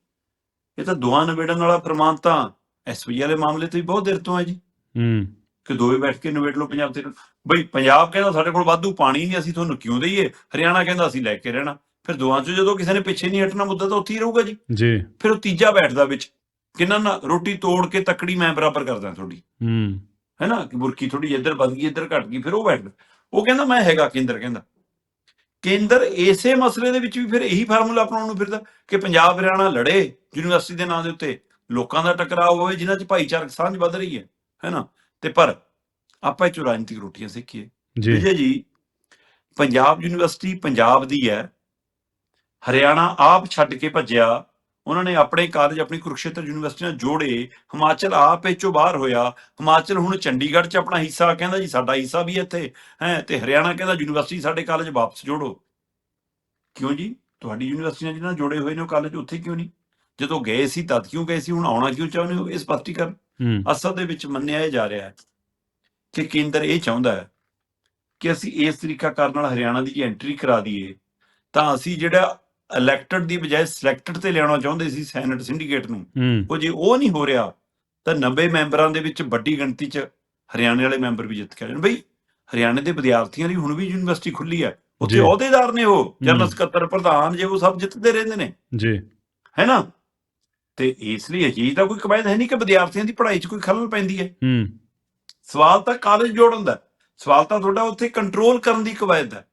ਇਹ ਤਾਂ ਦੋਹਾਂ ਨਿਬੇੜਨ ਵਾਲਾ ਪ੍ਰਮਾਣ ਤਾਂ ਐਸਪੀ ਵਾਲੇ ਮਾਮਲੇ ਤੋਂ ਹੀ ਬਹੁਤ ਦੇਰ ਤੋਂ ਹੈ ਜੀ। ਹੂੰ। ਕਿ ਦੋਏ ਬੈਠ ਕੇ ਨਿਬੇੜ ਲਓ ਪੰਜਾਬ ਤੇ ਬਈ ਪੰਜਾਬ ਕਹਿੰਦਾ ਸਾਡੇ ਕੋਲ ਵਾਧੂ ਪਾਣੀ ਨਹੀਂ ਅਸੀਂ ਤੁਹਾਨੂੰ ਕਿਉਂ ਦਈਏ? ਹਰਿਆਣਾ ਕਹਿੰਦਾ ਅਸੀਂ ਲੈ ਕੇ ਰਹਿਣਾ। ਫਿਰ ਦੋਹਾਂ 'ਚੋਂ ਜਦੋਂ ਕਿਸੇ ਨੇ ਪਿੱਛੇ ਨਹੀਂ ਹਟਣਾ ਮੁੱਦਾ ਤਾਂ ਉੱਥੇ ਹੀ ਰਹੂਗਾ ਜੀ। ਜੀ। ਫਿਰ ਉਹ ਤੀਜਾ ਬੈਠਦਾ ਵਿੱਚ ਕਿੰਨਾ ਨਾ ਰੋਟੀ ਤੋੜ ਕੇ ਤੱਕੜੀ ਮੈਂ ਬਰਾਬਰ ਕਰਦਾ ਤੁਹਾਡੀ। ਹੂੰ। ਹੈਨਾ? ਕਿ ਬੁਰਕੀ ਥੋੜੀ ਇੱਧਰ ਵੱਧ ਗਈ ਇੱਧਰ ਘਟ ਗਈ ਫਿਰ ਉਹ ਬੈਠਦਾ। ਉਹ ਕਹਿੰਦਾ ਮੈਂ ਹੈਗਾ ਕੇਂਦਰ ਕਹਿੰਦਾ। ਕੇਂਦਰ ਇਸੇ ਮਸਲੇ ਦੇ ਵਿੱਚ ਵੀ ਫਿਰ ਇਹੀ ਫਾਰਮੂਲਾ ਅਪਣਾਉਣ ਨੂੰ ਫਿਰਦਾ ਕਿ ਪੰਜਾਬ ਹਰਿਆਣਾ ਲੜੇ ਯੂਨੀਵਰਸਿਟੀ ਦੇ ਨਾਂ ਦੇ ਉੱਤੇ। ਲੋਕਾਂ ਦਾ ਟਕਰਾਅ ਹੋਵੇ ਜਿਨ੍ਹਾਂ 'ਚ ਭਾਈਚਾਰਕ ਸਾਂਝ ਵੱਧ ਰਹੀ ਹੈ ਹੈਨਾ ਤੇ ਪਰ ਆਪਾਂ ਇਹ 'ਚੋਂ ਰਾਜਨੀਤਿਕ ਰੋਟੀਆਂ ਸਿੱਖੀਏ ਜੀ। ਵਿਜੇ ਜੀ ਪੰਜਾਬ ਯੂਨੀਵਰਸਿਟੀ ਪੰਜਾਬ ਦੀ ਹੈ। ਹਰਿਆਣਾ ਆਪ ਛੱਡ ਕੇ ਭੱਜਿਆ ਉਹਨਾਂ ਨੇ ਆਪਣੇ ਕਾਲਜ ਆਪਣੀ ਕੁਰੂਕਸ਼ੇਤਰ ਯੂਨੀਵਰਸਿਟੀ ਨਾਲ ਜੋੜੇ। ਹਿਮਾਚਲ ਆਪ ਇਹ ਚੋਂ ਬਾਹਰ ਹੋਇਆ। ਹਿਮਾਚਲ ਹੁਣ ਚੰਡੀਗੜ੍ਹ 'ਚ ਆਪਣਾ ਹਿੱਸਾ ਕਹਿੰਦਾ ਜੀ ਸਾਡਾ ਹਿੱਸਾ ਵੀ ਇੱਥੇ ਹੈ ਤੇ ਹਰਿਆਣਾ ਕਹਿੰਦਾ ਯੂਨੀਵਰਸਿਟੀ ਸਾਡੇ ਕਾਲਜ ਵਾਪਸ ਜੋੜੋ। ਕਿਉਂ ਜੀ? ਤੁਹਾਡੀ ਯੂਨੀਵਰਸਿਟੀ ਨਾਲ ਜਿਹਨਾਂ ਜੋੜੇ ਹੋਏ ਨੇ ਉਹ ਕਾਲਜ ਉੱਥੇ ਕਿਉਂ ਨਹੀਂ? ਜਦੋਂ ਗਏ ਸੀ ਤਦ ਕਿਉਂ ਗਏ ਸੀ ਹੁਣ ਆਉਣਾ ਕਿਉਂ ਚਾਹੁੰਦੇ ਹੋ? ਇਹ ਸਪਸ਼ਟੀਕਰਨ ਅਸਲ ਦੇ ਵਿੱਚ ਮੰਨਿਆ ਜਾ ਰਿਹਾ ਹੈ ਕਿ ਕੇਂਦਰ ਇਹ ਚਾਹੁੰਦਾ ਹੈ ਕਿ ਅਸੀਂ ਇਸ ਤਰੀਕਾ ਕਰਨ ਨਾਲ ਹਰਿਆਣਾ ਦੀ ਐਂਟਰੀ ਕਰਾ ਦਈਏ। ਤਾਂ ਅਸੀਂ ਜਿਹੜਾ ਇਲੈਕਟਡ ਦੀ ਬਜਾਏ ਸਿਲੈਕਟਡ ਤੇ ਲਿਆਉਣਾ ਚਾਹੁੰਦੇ ਸੀ ਸੈਨੇਟ ਸਿੰਡੀਕੇਟ ਨੂੰ। ਉਹ ਜੇ ਉਹ ਨਹੀਂ ਹੋ ਰਿਹਾ ਤਾਂ 90 ਮੈਂਬਰਾਂ ਦੇ ਵਿੱਚ ਵੱਡੀ ਗਿਣਤੀ 'ਚ ਹਰਿਆਣੇ ਵਾਲੇ ਮੈਂਬਰ ਵੀ ਜਿੱਤ ਕੇ ਆ ਜਾਣ। ਬਈ ਹਰਿਆਣੇ ਦੇ ਵਿਦਿਆਰਥੀਆਂ ਲਈ ਹੁਣ ਵੀ ਯੂਨੀਵਰਸਿਟੀ ਖੁੱਲੀ ਹੈ ਉੱਥੇ। ਅਹੁਦੇਦਾਰ ਨੇ ਉਹ ਜਨਰਲ। ਸਕੱਤਰ ਪ੍ਰਧਾਨ ਜੇ ਉਹ ਸਭ ਜਿੱਤਦੇ ਰਹਿੰਦੇ ਨੇ। ਜੀ। ਹੈ ਨਾ? ਤੇ ਇਸ ਲਈ ਅਜਿਹੀ ਤਾਂ ਕੋਈ ਕਵਾਇਦ ਹੈ ਨਹੀਂ ਕਿ ਵਿਦਿਆਰਥੀਆਂ ਦੀ ਪੜ੍ਹਾਈ 'ਚ ਕੋਈ ਖਲਲ ਪੈਂਦੀ ਹੈ। ਹੂੰ। ਸਵਾਲ ਤਾਂ ਕਾਲਜ ਜੋੜਨ ਦਾ। ਸਵਾਲ ਤਾਂ ਤੁਹਾਡਾ ਉੱਥੇ ਕੰਟਰੋਲ ਕਰਨ ਦੀ ਕਵਾਇਦ ਹੈ।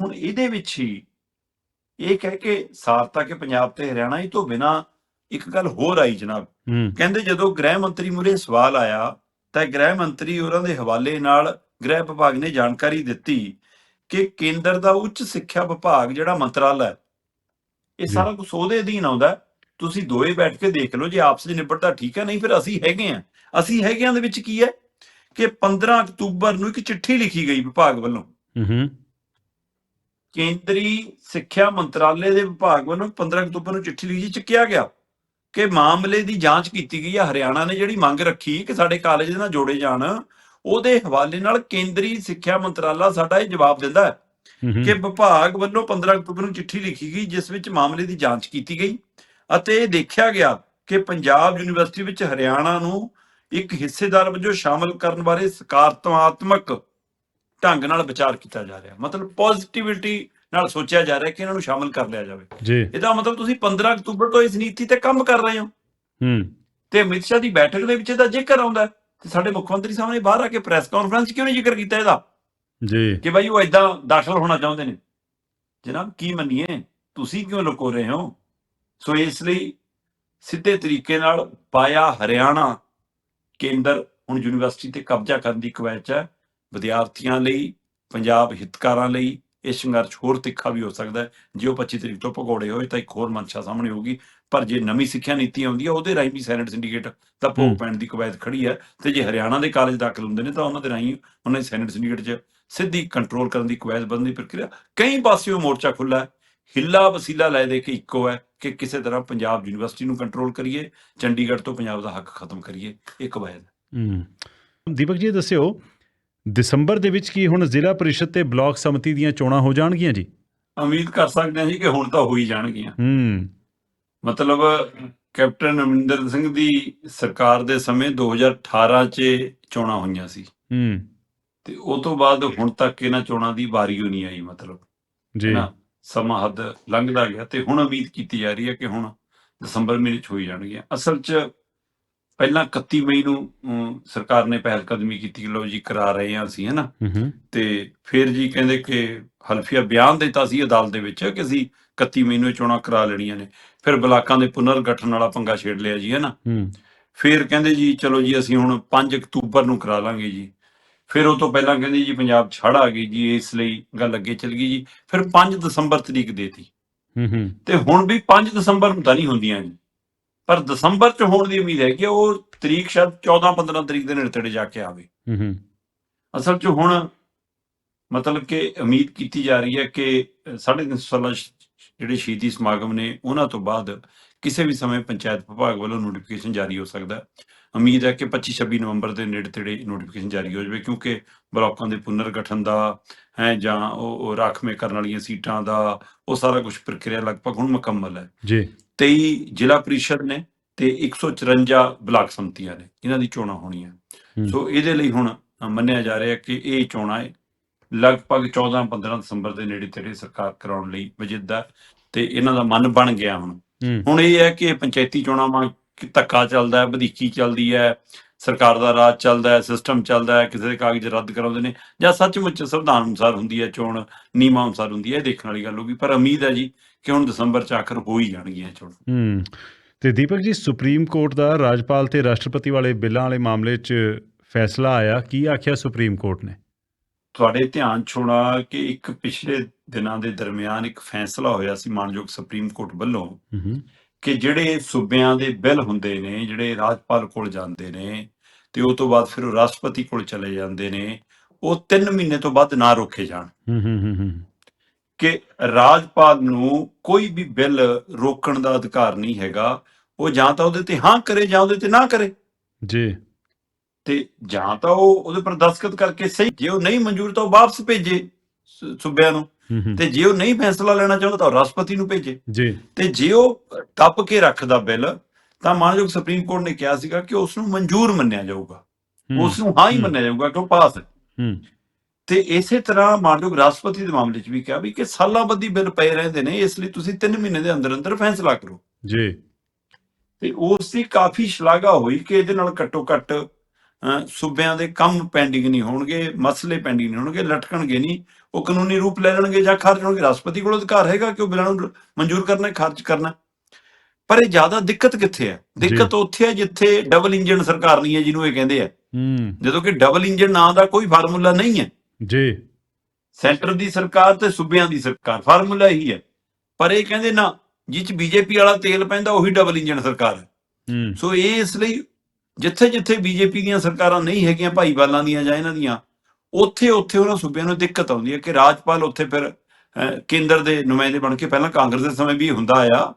ਹੁਣ ਇਹਦੇ ਵਿੱਚ ਹੀ ਇਹ ਕਹਿ ਕੇ ਸਾਰਤਾ ਕਿ ਪੰਜਾਬ ਤੇ ਹਰਿਆਣਾ ਹੀ ਤੋਂ ਬਿਨਾ ਇੱਕ ਗੱਲ ਹੋਰ ਆਈ ਜਨਾਬ। ਕਹਿੰਦੇ ਜਦੋਂ ਗ੍ਰਹਿ ਮੰਤਰੀ ਮੁਰੇ ਸਵਾਲ ਆਇਆ ਤਾਂ ਗ੍ਰਹਿ ਮੰਤਰੀ ਉਹਨਾਂ ਦੇ ਹਵਾਲੇ ਨਾਲ ਗ੍ਰਹਿ ਵਿਭਾਗ ਨੇ ਜਾਣਕਾਰੀ ਦਿੱਤੀ ਕਿ ਕੇਂਦਰ ਦਾ ਉੱਚ ਸਿੱਖਿਆ ਵਿਭਾਗ ਜਿਹੜਾ ਮੰਤਰਾਲਾ ਹੈ ਇਹ। ਸਾਰਾ ਕੁਝ ਉਹਦੇ ਅਧੀਨ ਆਉਂਦਾ। ਤੁਸੀਂ ਦੋਏ ਬੈਠ ਕੇ ਦੇਖ ਲਓ ਜੇ ਆਪਸ ਵਿੱਚ ਨਿਬੜਦਾ ਠੀਕ ਹੈ ਨਹੀਂ ਫਿਰ ਅਸੀਂ ਹੈਗੇ ਆ ਅਸੀਂ ਹੈਗਿਆਂ ਦੇ ਵਿੱਚ ਕੀ ਹੈ ਕਿ 15 ਅਕਤੂਬਰ ਨੂੰ ਇੱਕ ਚਿੱਠੀ ਲਿਖੀ ਗਈ ਵਿਭਾਗ ਵੱਲੋਂ। ਹੂੰ ਹੂੰ। ਕੇਂਦਰੀ ਸਿੱਖਿਆ ਮੰਤਰਾਲੇ ਦੇ ਵਿਭਾਗ ਵੱਲੋਂ 15 ਅਕਤੂਬਰ ਨੂੰ ਚਿੱਠੀ ਲਿਖੀ ਚੱਕਿਆ ਗਿਆ ਕਿ ਮਾਮਲੇ ਦੀ ਜਾਂਚ ਕੀਤੀ ਗਈ ਹੈ ਹਰਿਆਣਾ ਨੇ ਜਿਹੜੀ ਮੰਗ ਰੱਖੀ ਕਿ ਸਾਡੇ ਕਾਲਜ ਦੇ ਨਾਲ ਜੋੜੇ ਜਾਣ ਉਹਦੇ ਹਵਾਲੇ ਨਾਲ ਕੇਂਦਰੀ ਸਿੱਖਿਆ ਮੰਤਰਾਲਾ ਸਾਡਾ ਇਹ ਜਵਾਬ ਦਿੰਦਾ ਹੈ ਹੂੰ ਕਿ ਵਿਭਾਗ ਵੱਲੋਂ 15 ਅਕਤੂਬਰ ਨੂੰ ਚਿੱਠੀ ਲਿਖੀ ਗਈ ਜਿਸ ਵਿੱਚ ਮਾਮਲੇ ਦੀ ਜਾਂਚ ਕੀਤੀ ਗਈ ਅਤੇ ਇਹ ਦੇਖਿਆ ਗਿਆ ਕਿ ਪੰਜਾਬ ਯੂਨੀਵਰਸਿਟੀ ਵਿੱਚ ਹਰਿਆਣਾ ਨੂੰ ਇੱਕ ਹਿੱਸੇਦਾਰ ਵਜੋਂ ਸ਼ਾਮਲ ਕਰਨ ਬਾਰੇ ਸਕਾਰਾਤਮਕ ਢੰਗ ਨਾਲ ਵਿਚਾਰ ਕੀਤਾ ਜਾ ਰਿਹਾ। ਮਤਲਬ ਪੋਜ਼ਿਟਿਵਿਟੀ ਨਾਲ ਸੋਚਿਆ ਜਾ ਰਿਹਾ ਕਿ ਇਹਨਾਂ ਨੂੰ ਸ਼ਾਮਲ ਕਰ ਲਿਆ ਜਾਵੇ। ਜੀ। ਇਹਦਾ ਮਤਲਬ ਤੁਸੀਂ 15 ਅਕਤੂਬਰ ਤੋਂ ਇਸ ਨੀਤੀ ਤੇ ਕੰਮ ਕਰ ਰਹੇ ਹੋ। ਹੂੰ। ਤੇ ਅਮਿਤ ਸ਼ਾਹ ਦੀ ਬੈਠਕ ਦੇ ਵਿੱਚ ਇਹਦਾ ਜ਼ਿਕਰ ਆਉਂਦਾ ਤੇ ਸਾਡੇ ਮੁੱਖ ਮੰਤਰੀ ਸਾਹਮਣੇ ਬਾਹਰ ਆ ਕੇ ਪ੍ਰੈਸ ਕਾਨਫਰੰਸ ਕਿਉਂ ਨਹੀਂ ਜ਼ਿਕਰ ਕੀਤਾ ਇਹਦਾ? ਜੀ। ਕਿ ਭਾਈ ਉਹ ਇਦਾਂ ਦਾਖਲ ਹੋਣਾ ਚਾਹੁੰਦੇ ਨੇ। ਜਨਾਬ ਕੀ ਮੰਨੀਏ? ਤੁਸੀਂ ਕਿਉਂ ਲੁਕੋ ਰਹੇ ਹੋ? ਸੋ ਇਸ ਲਈ ਸਿੱਧੇ ਤਰੀਕੇ ਨਾਲ ਪਾਇਆ ਹਰਿਆਣਾ ਕੇਂਦਰ ਹੁਣ ਯੂਨੀਵਰਸਿਟੀ ਤੇ ਕਬਜ਼ਾ ਕਰਨ ਦੀ ਕਵਾਇਦ 'ਚ ਹੈ। ਵਿਦਿਆਰਥੀਆਂ ਲਈ ਪੰਜਾਬ ਹਿੱਤਕਾਰਾਂ ਲਈ ਇਹ ਸੰਘਰਸ਼ ਹੋਰ ਤਿੱਖਾ ਵੀ ਹੋ ਸਕਦਾ ਜੇ ਉਹ 25 ਤਰੀਕ ਤੋਂ ਭਗੌੜੇ ਹੋਏ ਤਾਂ ਇੱਕ ਹੋਰ ਮਨਸ਼ਾ ਸਾਹਮਣੇ ਹੋਊਗੀ ਪਰ ਜੇ ਨਵੀਂ ਸਿੱਖਿਆ ਨੀਤੀ ਆਉਂਦੀ ਹੈ ਉਹਦੇ ਰਾਹੀਂ ਵੀ ਸੈਨੇਟ ਸਿੰਡੀਕੇਟ ਦਾ। ਭੋਗ ਪੈਣ ਦੀ ਕਵਾਇਦ ਖੜੀ ਹੈ ਤੇ ਜੇ ਹਰਿਆਣਾ ਦੇ ਕਾਲਜ ਦਾਖਲ ਹੁੰਦੇ ਨੇ ਤਾਂ ਉਹਨਾਂ ਦੇ ਰਾਹੀਂ ਉਹਨਾਂ ਦੇ ਸੈਨੇਟ ਸਿੰਡੀਕੇਟ 'ਚ ਸਿੱਧੀ ਕੰਟਰੋਲ ਕਰਨ ਦੀ ਕਵਾਇਦ ਬਣਨ ਦੀ ਪ੍ਰਕਿਰਿਆ ਕਈ ਪਾਸਿਓਂ ਮੋਰਚਾ ਖੁੱਲਾ ਹੈ ਹਿੱਲਾ ਵਸੀਲਾ ਲੈ ਦੇ ਕੇ ਇੱਕੋ ਹੈ ਕਿ ਕਿਸੇ ਤਰ੍ਹਾਂ ਪੰਜਾਬ ਯੂਨੀਵਰਸਿਟੀ ਨੂੰ ਕੰਟਰੋਲ ਕਰੀਏ ਚੰਡੀਗੜ੍ਹ ਤੋਂ ਪੰਜਾਬ ਦਾ ਹੱਕ ਖਤਮ ਕਰੀਏ ਇਹ ਕਵਾਇਦ ਹੈ। ਦੀਪਕ ਜੀ ਦੱਸਿਓ ਦਸੰਬਰ ਦੇ ਵਿੱਚ ਕੀ ਹੁਣ ਜ਼ਿਲ੍ਹਾ ਪਰਿਸ਼ਦ ਤੇ ਬਲਾਕ ਸਮਿਤੀ ਦੀਆਂ ਚੋਣਾਂ ਹੋ ਜਾਣਗੀਆਂ ਜੀ? ਉਮੀਦ ਕਰ ਸਕਦੇ ਹਾਂ ਜੀ ਕਿ ਹੁਣ ਤਾਂ ਹੋ ਹੀ ਜਾਣਗੀਆਂ। ਹੂੰ। ਮਤਲਬ ਕੈਪਟਨ ਅਮਰਿੰਦਰ ਸਿੰਘ ਦੀ ਸਰਕਾਰ ਦੇ ਸਮੇਂ 2018 'ਚ ਚੋਣਾਂ ਹੋਈਆਂ ਸੀ। ਹੂੰ। ਤੇ ਉਹ ਤੋਂ ਬਾਅਦ ਹੁਣ ਤੱਕ ਇਹਨਾਂ ਚੋਣਾਂ ਦੀ ਵਾਰੀ ਓ ਨਹੀਂ ਆਈ ਮਤਲਬ। ਜੀ। ਨਾ ਸਮਾਂ ਹੱਦ ਲੰਘਦਾ ਗਿਆ ਤੇ ਹੁਣ ਉਮੀਦ ਕੀਤੀ ਜਾ ਰਹੀ ਹੈ ਕਿ ਹੁਣ ਦਸੰਬਰ ਮਹੀਨੇ 'ਚ ਹੋਈ ਜਾਣਗੀਆਂ। ਅਸਲ 'ਚ ਪਹਿਲਾਂ 31 ਮਈ ਨੂੰ ਸਰਕਾਰ ਨੇ ਪਹਿਲ ਕਦਮੀ ਕੀਤੀ ਲੋ ਜੀ ਕਰਾ ਰਹੇ ਹਾਂ ਅਸੀਂ ਹੈਨਾ? ਤੇ ਫਿਰ ਜੀ ਕਹਿੰਦੇ ਕਿ ਹਲਫੀਆ ਬਿਆਨ ਦਿੱਤਾ ਸੀ ਅਦਾਲਤ ਦੇ ਵਿੱਚ ਕਿ ਅਸੀਂ 31 ਮਈ ਨੂੰ ਚੋਣਾਂ ਕਰਾ ਲੈਣੀਆਂ ਨੇ। ਫਿਰ ਬਲਾਕਾਂ ਦੇ ਪੁਨਰ ਗਠਨ ਵਾਲਾ ਪੰਗਾ ਛੇੜ ਲਿਆ ਜੀ ਹੈਨਾ? ਫਿਰ ਕਹਿੰਦੇ ਜੀ ਚਲੋ ਜੀ ਅਸੀਂ ਹੁਣ 5 ਅਕਤੂਬਰ ਨੂੰ ਕਰਾ ਲਾਂਗੇ ਜੀ। ਫਿਰ ਉਹ ਤੋਂ ਪਹਿਲਾਂ ਕਹਿੰਦੇ ਜੀ ਪੰਜਾਬ ਹੜ੍ਹ ਆ ਗਈ ਜੀ ਇਸ ਲਈ ਗੱਲ ਅੱਗੇ ਚੱਲ ਗਈ ਜੀ। ਫਿਰ 5 ਦਸੰਬਰ ਤਰੀਕ ਦੇਤੀ ਹੂੰ ਹੂੰ। ਤੇ ਹੁਣ ਵੀ 5 ਦਸੰਬਰ ਨੂੰ ਤਾਂ ਨਹੀਂ ਹੁੰਦੀਆਂ ਜੀ। ਪਰ ਦਸੰਬਰ 'ਚ ਹੋਣ ਦੀ ਉਮੀਦ ਹੈ ਕਿ ਉਹ ਤਰੀਕ ਸ਼ਾਇਦ 14 15 ਤਰੀਕ ਦੇ ਨੇੜੇ ਜਾ ਕੇ ਆਵੇ। ਹੂੰ ਅਸਲ 'ਚ ਹੁਣ ਮਤਲਬ ਕਿ ਉਮੀਦ ਕੀਤੀ ਜਾ ਰਹੀ ਹੈ ਕਿ ਅ, ਸਾਢੇ ਤਿੰਨ ਸੌ ਸਾਲਾ ਸ਼- ਜਿਹੜੇ ਸ਼ਹੀਦੀ ਸਮਾਗਮ ਨੇ ਉਹਨਾਂ ਤੋਂ ਬਾਅਦ ਕਿਸੇ ਵੀ ਸਮੇਂ ਪੰਚਾਇਤ ਵਿਭਾਗ ਵੱਲੋਂ ਨੋਟੀਫਿਕੇਸ਼ਨ ਜਾਰੀ ਹੋ ਸਕਦਾ ਹੈ। ਉਮੀਦ ਹੈ ਕਿ 25 26 ਨਵੰਬਰ ਦੇ ਨੇੜੇ ਤੇੜੇ ਨੋਟੀਫਿਕੇਸ਼ਨ ਜਾਰੀ ਹੋ ਜਾਵੇ ਕਿਉਂਕਿ ਬਲਾਕਾਂ ਦੇ ਪੁਨਰ ਗਠਨ ਦਾ ਹੈ ਜਾਂ ਉਹ ਰਾਖਵੇਂ ਕਰਨ ਵਾਲੀਆਂ ਸੀਟਾਂ ਦਾ ਉਹ ਸਾਰਾ ਕੁਝ ਪ੍ਰਕਿਰਿਆ ਲਗਭਗ ਹੁਣ ਮੁਕੰਮਲ ਹੈ। ਜੀ। 23 ਜ਼ਿਲ੍ਹਾ ਪ੍ਰੀਸ਼ਦ ਨੇ ਤੇ 154 ਬਲਾਕ ਸੰਮਤੀਆਂ ਨੇ ਇਹਨਾਂ ਦੀ ਚੋਣਾਂ ਹੋਣੀਆਂ। ਸੋ ਇਹਦੇ ਲਈ ਹੁਣ ਮੰਨਿਆ ਜਾ ਰਿਹਾ ਕਿ ਇਹ ਚੋਣਾਂ ਹੈ ਲਗਭਗ 14-15 ਦਸੰਬਰ ਦੇ ਨੇੜੇ ਤੇੜੇ ਸਰਕਾਰ ਕਰਾਉਣ ਲਈ ਵਜਿੱਦਾ ਤੇ ਇਹਨਾਂ ਦਾ ਮਨ ਬਣ ਗਿਆ ਹੁਣ। ਹੁਣ ਇਹ ਹੈ ਕਿ ਪੰਚਾਇਤੀ ਚੋਣਾਂ ਕਿ ਧੱਕਾ ਚੱਲਦਾ ਹੈ ਵਧੀਕੀ ਚੱਲਦੀ ਹੈ ਸਰਕਾਰ ਦਾ ਰਾਜ ਚੱਲਦਾ ਹੈ ਸਿਸਟਮ ਚੱਲਦਾ ਹੈ ਕਿਸੇ ਦੇ ਕਾਗਜ਼ ਰੱਦ ਕਰਾਉਂਦੇ ਨੇ ਜਾਂ ਸੱਚਮੁੱਚ ਸੰਵਿਧਾਨ ਅਨੁਸਾਰ ਹੁੰਦੀ ਹੈ ਚੋਣ ਨਿਯਮਾਂ ਅਨੁਸਾਰ ਹੁੰਦੀ ਹੈ ਇਹ ਦੇਖਣ ਵਾਲੀ ਗੱਲ ਹੋਗੀ ਪਰ ਉਮੀਦ ਹੈ ਜੀ ਕਿ ਹੁਣ ਦਸੰਬਰ ਚ ਆਖਰ ਹੋ ਹੀ ਜਾਣਗੀਆਂ ਚੋਣਾਂ। ਹੂੰ ਤੇ ਦੀਪਕ ਜੀ ਸੁਪਰੀਮ ਕੋਰਟ ਦਾ ਰਾਜਪਾਲ ਤੇ ਰਾਸ਼ਟਰਪਤੀ ਵਾਲੇ ਬਿੱਲਾਂ ਵਾਲੇ ਮਾਮਲੇ 'ਚ ਫੈਸਲਾ ਆਇਆ ਕੀ ਆਖਿਆ ਸੁਪਰੀਮ ਕੋਰਟ ਨੇ? ਤੁਹਾਡੇ ਧਿਆਨ ਛੋੜਾ ਕਿ ਇੱਕ ਪਿਛਲੇ ਦਿਨਾਂ ਦੇ ਦਰਮਿਆਨ ਇੱਕ ਫੈਸਲਾ ਹੋਇਆ ਸੀ ਮਾਨਯੋਗ ਸੁਪਰੀਮ ਕੋਰਟ ਵੱਲੋਂ ਕਿ ਜਿਹੜੇ ਸੂਬਿਆਂ ਦੇ ਬਿੱਲ ਹੁੰਦੇ ਨੇ ਜਿਹੜੇ ਰਾਜਪਾਲ ਕੋਲ ਜਾਂਦੇ ਨੇ ਤੇ ਉਹ ਤੋਂ ਬਾਅਦ ਫਿਰ ਉਹ ਰਾਸ਼ਟਰਪਤੀ ਕੋਲ ਚਲੇ ਜਾਂਦੇ ਨੇ ਉਹ 3 ਮਹੀਨੇ ਤੋਂ ਬਾਅਦ ਨਾ ਰੋਕੇ ਜਾਣ। ਹੂੰ ਹੂੰ ਹੂੰ ਹੂੰ। ਕਿ ਰਾਜਪਾਲ ਨੂੰ ਕੋਈ ਵੀ ਬਿੱਲ ਰੋਕਣ ਦਾ ਅਧਿਕਾਰ ਨਹੀਂ ਹੈਗਾ। ਉਹ ਜਾਂ ਤਾਂ ਉਹਦੇ ਤੇ ਹਾਂ ਕਰੇ ਜਾਂ ਉਹਦੇ ਤੇ ਨਾ ਕਰੇ। ਜੀ। ਤੇ ਜਾਂ ਤਾਂ ਉਹ ਉਹਦੇ ਪਰ ਦਸਤਖਤ ਕਰਕੇ ਸਹੀ। ਜੇ ਉਹ ਨਹੀਂ ਮਨਜ਼ੂਰ ਤਾਂ ਉਹ ਵਾਪਸ ਭੇਜੇ ਸੂਬਿਆਂ ਨੂੰ। ਤੇ ਜੇ ਉਹ ਨਹੀਂ ਫੈਸਲਾ ਲੈਣਾ ਚਾਹੁੰਦਾ ਤਾਂ ਉਹ ਰਾਸ਼ਟਰਪਤੀ ਨੂੰ ਭੇਜੇ। ਜੀ। ਤੇ ਜੇ ਉਹ ਟੱਪ ਕੇ ਰੱਖਦਾ ਬਿੱਲ ਤਾਂ ਮਾਨਯੋਗ ਸੁਪਰੀਮ ਕੋਰਟ ਨੇ ਕਿਹਾ ਸੀਗਾ ਕਿ ਉਸ ਨੂੰ ਮਨਜ਼ੂਰ ਮੰਨਿਆ ਜਾਊਗਾ। ਉਸ ਨੂੰ ਹਾਂ ਹੀ। ਮੰਨਿਆ ਜਾਊਗਾ ਕਿ ਉਹ ਪਾਸ ਹੂੰ। ਤੇ ਇਸੇ ਤਰ੍ਹਾਂ ਮਾਨਯੋਗ ਰਾਸ਼ਟਰਪਤੀ ਦੇ ਮਾਮਲੇ 'ਚ ਵੀ ਕਿਹਾ ਵੀ ਕਿ ਸਾਲਾਂ ਬੱਧੀ ਬਿੱਲ ਪਏ ਰਹਿੰਦੇ ਨੇ ਇਸ ਲਈ ਤੁਸੀਂ 3 ਮਹੀਨੇ ਦੇ ਅੰਦਰ ਅੰਦਰ ਫੈਸਲਾ ਕਰੋ। ਜੀ। ਤੇ ਉਸ ਦੀ ਕਾਫੀ ਸ਼ਲਾਘਾ ਹੋਈ ਕਿ ਇਹਦੇ ਨਾਲ ਘੱਟੋ ਘੱਟ ਸੂਬਿਆਂ ਦੇ ਕੰਮ ਪੈਂਡਿੰਗ ਨਹੀਂ ਹੋਣਗੇ ਮਸਲੇ ਪੈਂਡਿੰਗ ਨਹੀਂ ਹੋਣਗੇ ਲਟਕਣਗੇ ਨਹੀਂ ਉਹ ਕਾਨੂੰਨੀ ਰੂਪ ਲੈ ਲੈਣਗੇ ਜਾਂ ਖਾਰਜ ਹੋਣਗੇ। ਰਾਸ਼ਟਰਪਤੀ ਕੋਲ ਅਧਿਕਾਰ ਹੈਗਾ ਕਿ ਉਹ ਬਿੱਲਾਂ ਨੂੰ ਮਨਜ਼ੂਰ ਕਰਨਾ ਖਾਰਜ ਕਰਨਾ। ਪਰ ਇਹ ਜ਼ਿਆਦਾ ਦਿੱਕਤ ਕਿੱਥੇ ਹੈ? ਦਿੱਕਤ ਉੱਥੇ ਹੈ ਜਿੱਥੇ ਡਬਲ ਇੰਜਨ ਸਰਕਾਰ ਨਹੀਂ ਹੈ ਜਿਹਨੂੰ ਇਹ ਕਹਿੰਦੇ ਆ। ਹੂੰ। ਜਦੋਂ ਕਿ ਡਬਲ ਇੰਜਨ ਨਾਂ ਦਾ ਕੋਈ ਫਾਰਮੂਲਾ ਨਹੀਂ ਹੈ। ਜੀ। ਸੈਂਟਰ ਦੀ ਸਰਕਾਰ ਤੇ ਸੂਬਿਆਂ ਦੀ ਸਰਕਾਰ ਫਾਰਮੂਲਾ ਇਹੀ ਹੈ। ਪਰ ਇਹ ਕਹਿੰਦੇ ਨਾ ਚ ਬੀਜੇਪੀ ਵਾਲਾ ਤੇਲ ਪੈਂਦਾ ਉਹੀ ਡਬਲ ਇੰਜਨ ਸਰਕਾਰ ਹੈ। ਸੋ ਇਹ ਇਸ ਲਈ ਜਿੱਥੇ ਜਿੱਥੇ ਬੀਜੇਪੀ ਦੀਆਂ ਸਰਕਾਰਾਂ ਨਹੀਂ ਹੈਗੀਆਂ ਭਾਈਵਾਲਾਂ ਦੀਆਂ ਜਾਂ ਇਹਨਾਂ ਦੀਆਂ ਉੱਥੇ ਉੱਥੇ ਉਹਨਾਂ ਸੂਬਿਆਂ ਨੂੰ ਦਿੱਕਤ ਆਉਂਦੀ ਹੈ ਕਿ ਰਾਜਪਾਲ ਉੱਥੇ ਫਿਰ ਕੇਂਦਰ ਦੇ ਨੁਮਾਇੰਦੇ ਬਣ ਕੇ ਪਹਿਲਾਂ ਕਾਂਗਰਸ ਦੇ ਸਮੇਂ ਵੀ ਹੁੰਦਾ ਆਇਆ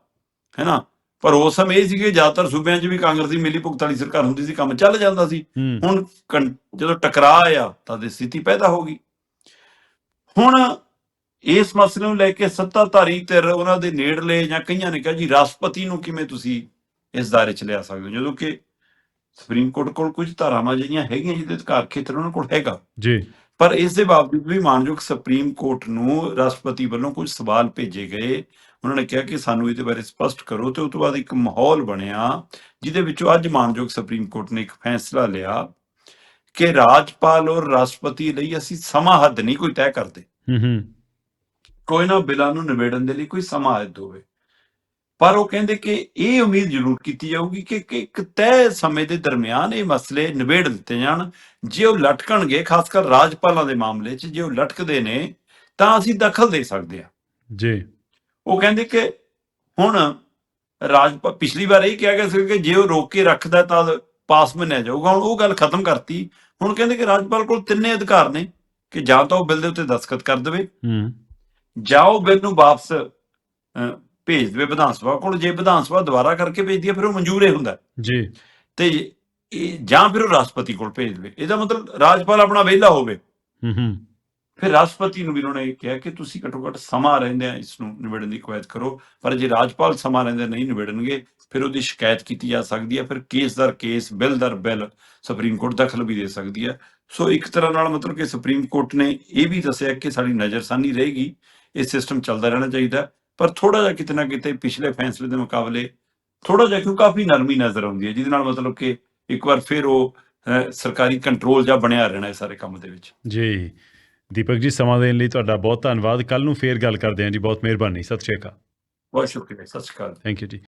ਹੈਨਾ ਪਰ ਉਸ ਸਮੇਂ ਇਹ ਸੀ ਕਿ ਜ਼ਿਆਦਾਤਰ ਸੂਬਿਆਂ 'ਚ ਵੀ ਕਾਂਗਰਸ ਦੀ ਮਿਲੀ ਭੁਗਤ ਵਾਲੀ ਸਰਕਾਰ ਹੁੰਦੀ ਸੀ ਕੰਮ ਚੱਲ ਜਾਂਦਾ ਸੀ। ਹੁਣ ਜਦੋਂ ਟਕਰਾਅ ਆਇਆ ਤਾਂ ਦੀ ਸਥਿਤੀ ਪੈਦਾ ਹੋ ਗਈ। ਹੁਣ ਇਸ ਮਸਲੇ ਨੂੰ ਲੈ ਕੇ ਸੱਤਾਧਾਰੀ ਧਿਰ ਉਹਨਾਂ ਦੇ ਨੇੜਲੇ ਜਾਂ ਕਈਆਂ ਨੇ ਕਿਹਾ ਜੀ ਰਾਸ਼ਟਰਪਤੀ ਨੂੰ ਕਿਵੇਂ ਤੁਸੀਂ ਇਸ ਦਾਇਰੇ 'ਚ ਲਿਆ ਸਕਦੇ ਹੋ? ਜਦੋਂ ਕਿ ਸੁਪਰੀਮ ਕੋਰਟ ਕੋਲ ਕੁਝ ਧਾਰਾਵਾਂ ਜਿਹੜੀਆਂ ਹੈਗੀਆਂ ਜਿਹਦੇ ਅਧਿਕਾਰ ਖੇਤਰ ਉਹਨਾਂ ਕੋਲ ਹੈਗਾ। ਜੀ। ਪਰ ਇਸ ਦੇ ਬਾਵਜੂਦ ਵੀ ਮਾਨਯੋਗ ਸੁਪਰੀਮ ਕੋਰਟ ਨੂੰ ਰਾਸ਼ਟਰਪਤੀ ਵੱਲੋਂ ਕੁਝ ਸਵਾਲ ਭੇਜੇ ਗਏ ਉਹਨਾਂ ਨੇ ਕਿਹਾ ਕਿ ਸਾਨੂੰ ਇਹਦੇ ਬਾਰੇ ਸਪਸ਼ਟ ਕਰੋ ਤੇ ਉਸ ਤੋਂ ਬਾਅਦ ਇੱਕ ਮਾਹੌਲ ਬਣਿਆ ਜਿਹਦੇ ਵਿੱਚੋਂ ਅੱਜ ਮਾਨਯੋਗ ਸੁਪਰੀਮ ਕੋਰਟ ਨੇ ਇੱਕ ਫੈਸਲਾ ਲਿਆ ਕਿ ਰਾਜਪਾਲ ਔਰ ਰਾਸ਼ਟਰਪਤੀ ਲਈ ਅਸੀਂ ਸਮਾਂ ਹੱਦ ਨਹੀਂ ਕੋਈ ਤੈਅ ਕਰਦੇ। ਹੂੰ ਹੂੰ। ਕੋਈ ਨਾ ਬਿੱਲਾਂ ਨੂੰ ਨਿਬੇੜਨ ਦੇ ਲਈ ਕੋਈ ਸਮਾਂ ਹੱਦ ਹੋਵੇ। ਪਰ ਉਹ ਕਹਿੰਦੇ ਕਿ ਇਹ ਉਮੀਦ ਜ਼ਰੂਰ ਕੀਤੀ ਜਾਊਗੀ ਕਿ ਇੱਕ ਤੈਅ ਸਮੇਂ ਦੇ ਦਰਮਿਆਨ ਇਹ ਮਸਲੇ ਨਿਬੇੜ ਦਿੱਤੇ ਜਾਣ। ਜੇ ਉਹ ਲਟਕਣਗੇ ਖਾਸ ਕਰ ਰਾਜਪਾਲਾਂ ਦੇ ਮਾਮਲੇ 'ਚ ਜੇ ਉਹ ਲਟਕਦੇ ਨੇ ਤਾਂ ਅਸੀਂ ਦਖਲ ਦੇ ਸਕਦੇ ਹਾਂ। ਜੀ। ਉਹ ਕਹਿੰਦੇ ਕਿ ਹੁਣ ਰਾਜਪਾਲ ਪਿਛਲੀ ਵਾਰ ਇਹ ਕਿਹਾ ਗਿਆ ਸੀ ਕਿ ਜੇ ਉਹ ਰੋਕ ਕੇ ਰੱਖਦਾ ਤਾਂ ਪਾਸ ਮੰਨਿਆ ਜਾਊਗਾ। ਹੁਣ ਉਹ ਗੱਲ ਖਤਮ ਕਰਤੀ। ਹੁਣ ਕਹਿੰਦੇ ਕਿ ਰਾਜਪਾਲ ਕੋਲ ਤਿੰਨੇ ਅਧਿਕਾਰ ਨੇ ਕਿ ਜਾਂ ਤਾਂ ਉਹ ਬਿੱਲ ਦੇ ਉੱਤੇ ਦਸਖਤ ਕਰ ਦੇਵੇ ਹੂੰ। ਜਾਂ ਉਹ ਬਿੱਲ ਨੂੰ ਵਾਪਸ ਭੇਜ ਦੇਵੇ ਵਿਧਾਨ ਸਭਾ ਕੋਲ। ਜੇ ਵਿਧਾਨ ਸਭਾ ਦੁਬਾਰਾ ਕਰਕੇ ਭੇਜਦੀ ਹੈ ਫਿਰ ਉਹ ਮਨਜ਼ੂਰ ਹੀ ਹੁੰਦਾ। ਜੀ। ਤੇ ਜਾਂ ਫਿਰ ਉਹ ਰਾਸ਼ਟਰਪਤੀ ਕੋਲ ਭੇਜ ਦੇਵੇ। ਇਹਦਾ ਮਤਲਬ ਰਾਜਪਾਲ ਆਪਣਾ ਵਿਹਲਾ ਹੋਵੇ। ਹੂੰ ਹੂੰ। ਫਿਰ ਰਾਸ਼ਟਰਪਤੀ ਨੂੰ ਵੀ ਉਹਨਾਂ ਨੇ ਇਹ ਕਿਹਾ ਕਿ ਤੁਸੀਂ ਘੱਟੋ ਘੱਟ ਸਮਾਂ ਰਹਿੰਦੇ ਆ ਇਸ ਨੂੰ ਨਿਬੇੜਨ ਦੀ ਕਵਾਇਦ ਕਰੋ, ਪਰ ਜੇ ਰਾਜਪਾਲ ਸਮਾਂ ਰਹਿੰਦੇ ਨਹੀਂ ਨਿਬੇੜਨਗੇ, ਫਿਰ ਉਹਦੀ ਸ਼ਿਕਾਇਤ ਕੀਤੀ ਜਾ ਸਕਦੀ ਹੈ, ਫਿਰ ਕੇਸ ਦਰ ਕੇਸ, ਬਿੱਲ ਦਰ ਬਿੱਲ ਸੁਪਰੀਮ ਕੋਰਟ ਦਖਲ ਵੀ ਦੇ ਸਕਦੀ ਹੈ। ਸੋ ਇੱਕ ਤਰ੍ਹਾਂ ਨਾਲ ਮਤਲਬ ਕਿ ਸੁਪਰੀਮ ਕੋਰਟ ਨੇ ਇਹ ਵੀ ਦੱਸਿਆ ਕਿ ਸਾਡੀ ਨਜ਼ਰਸਾਨੀ ਰਹੇਗੀ, ਇਹ ਸਿਸਟਮ ਚੱਲਦਾ ਰਹਿਣਾ ਚਾਹੀਦਾ ਪਰ ਥੋੜਾ ਜਿਹਾ ਕਿਤੇ ਨਾ ਕਿਤੇ ਪਿਛਲੇ ਫੈਸਲੇ ਦੇ ਮੁਕਾਬਲੇ ਥੋੜਾ ਜਿਹਾ ਕਿਉਂ ਕਾਫੀ ਨਰਮੀ ਨਜ਼ਰ ਆਉਂਦੀ ਹੈ, ਜਿਹਦੇ ਨਾਲ ਮਤਲਬ ਕਿ ਇੱਕ ਵਾਰ ਫਿਰ ਉਹ ਸਰਕਾਰੀ ਕੰਟਰੋਲ ਜਾਂ ਬਣਿਆ ਰਹਿਣਾ ਇਸ ਸਾਰੇ ਕੰਮ ਦੇ ਵਿੱਚ। ਜੀ। ਦੀਪਕ ਜੀ ਸਮਾਂ ਦੇਣ ਲਈ ਤੁਹਾਡਾ ਬਹੁਤ ਧੰਨਵਾਦ। ਕੱਲ ਨੂੰ ਫੇਰ ਗੱਲ ਕਰਦੇ ਹਾਂ ਜੀ। ਬਹੁਤ ਮਿਹਰਬਾਨੀ। ਸਤਿ ਸ਼੍ਰੀ ਅਕਾਲ। ਬਹੁਤ ਸ਼ੁਕਰੀਆ। ਸਤਿ ਸ਼੍ਰੀ ਅਕਾਲ ਥੈਂਕ ਯੂ ਜੀ।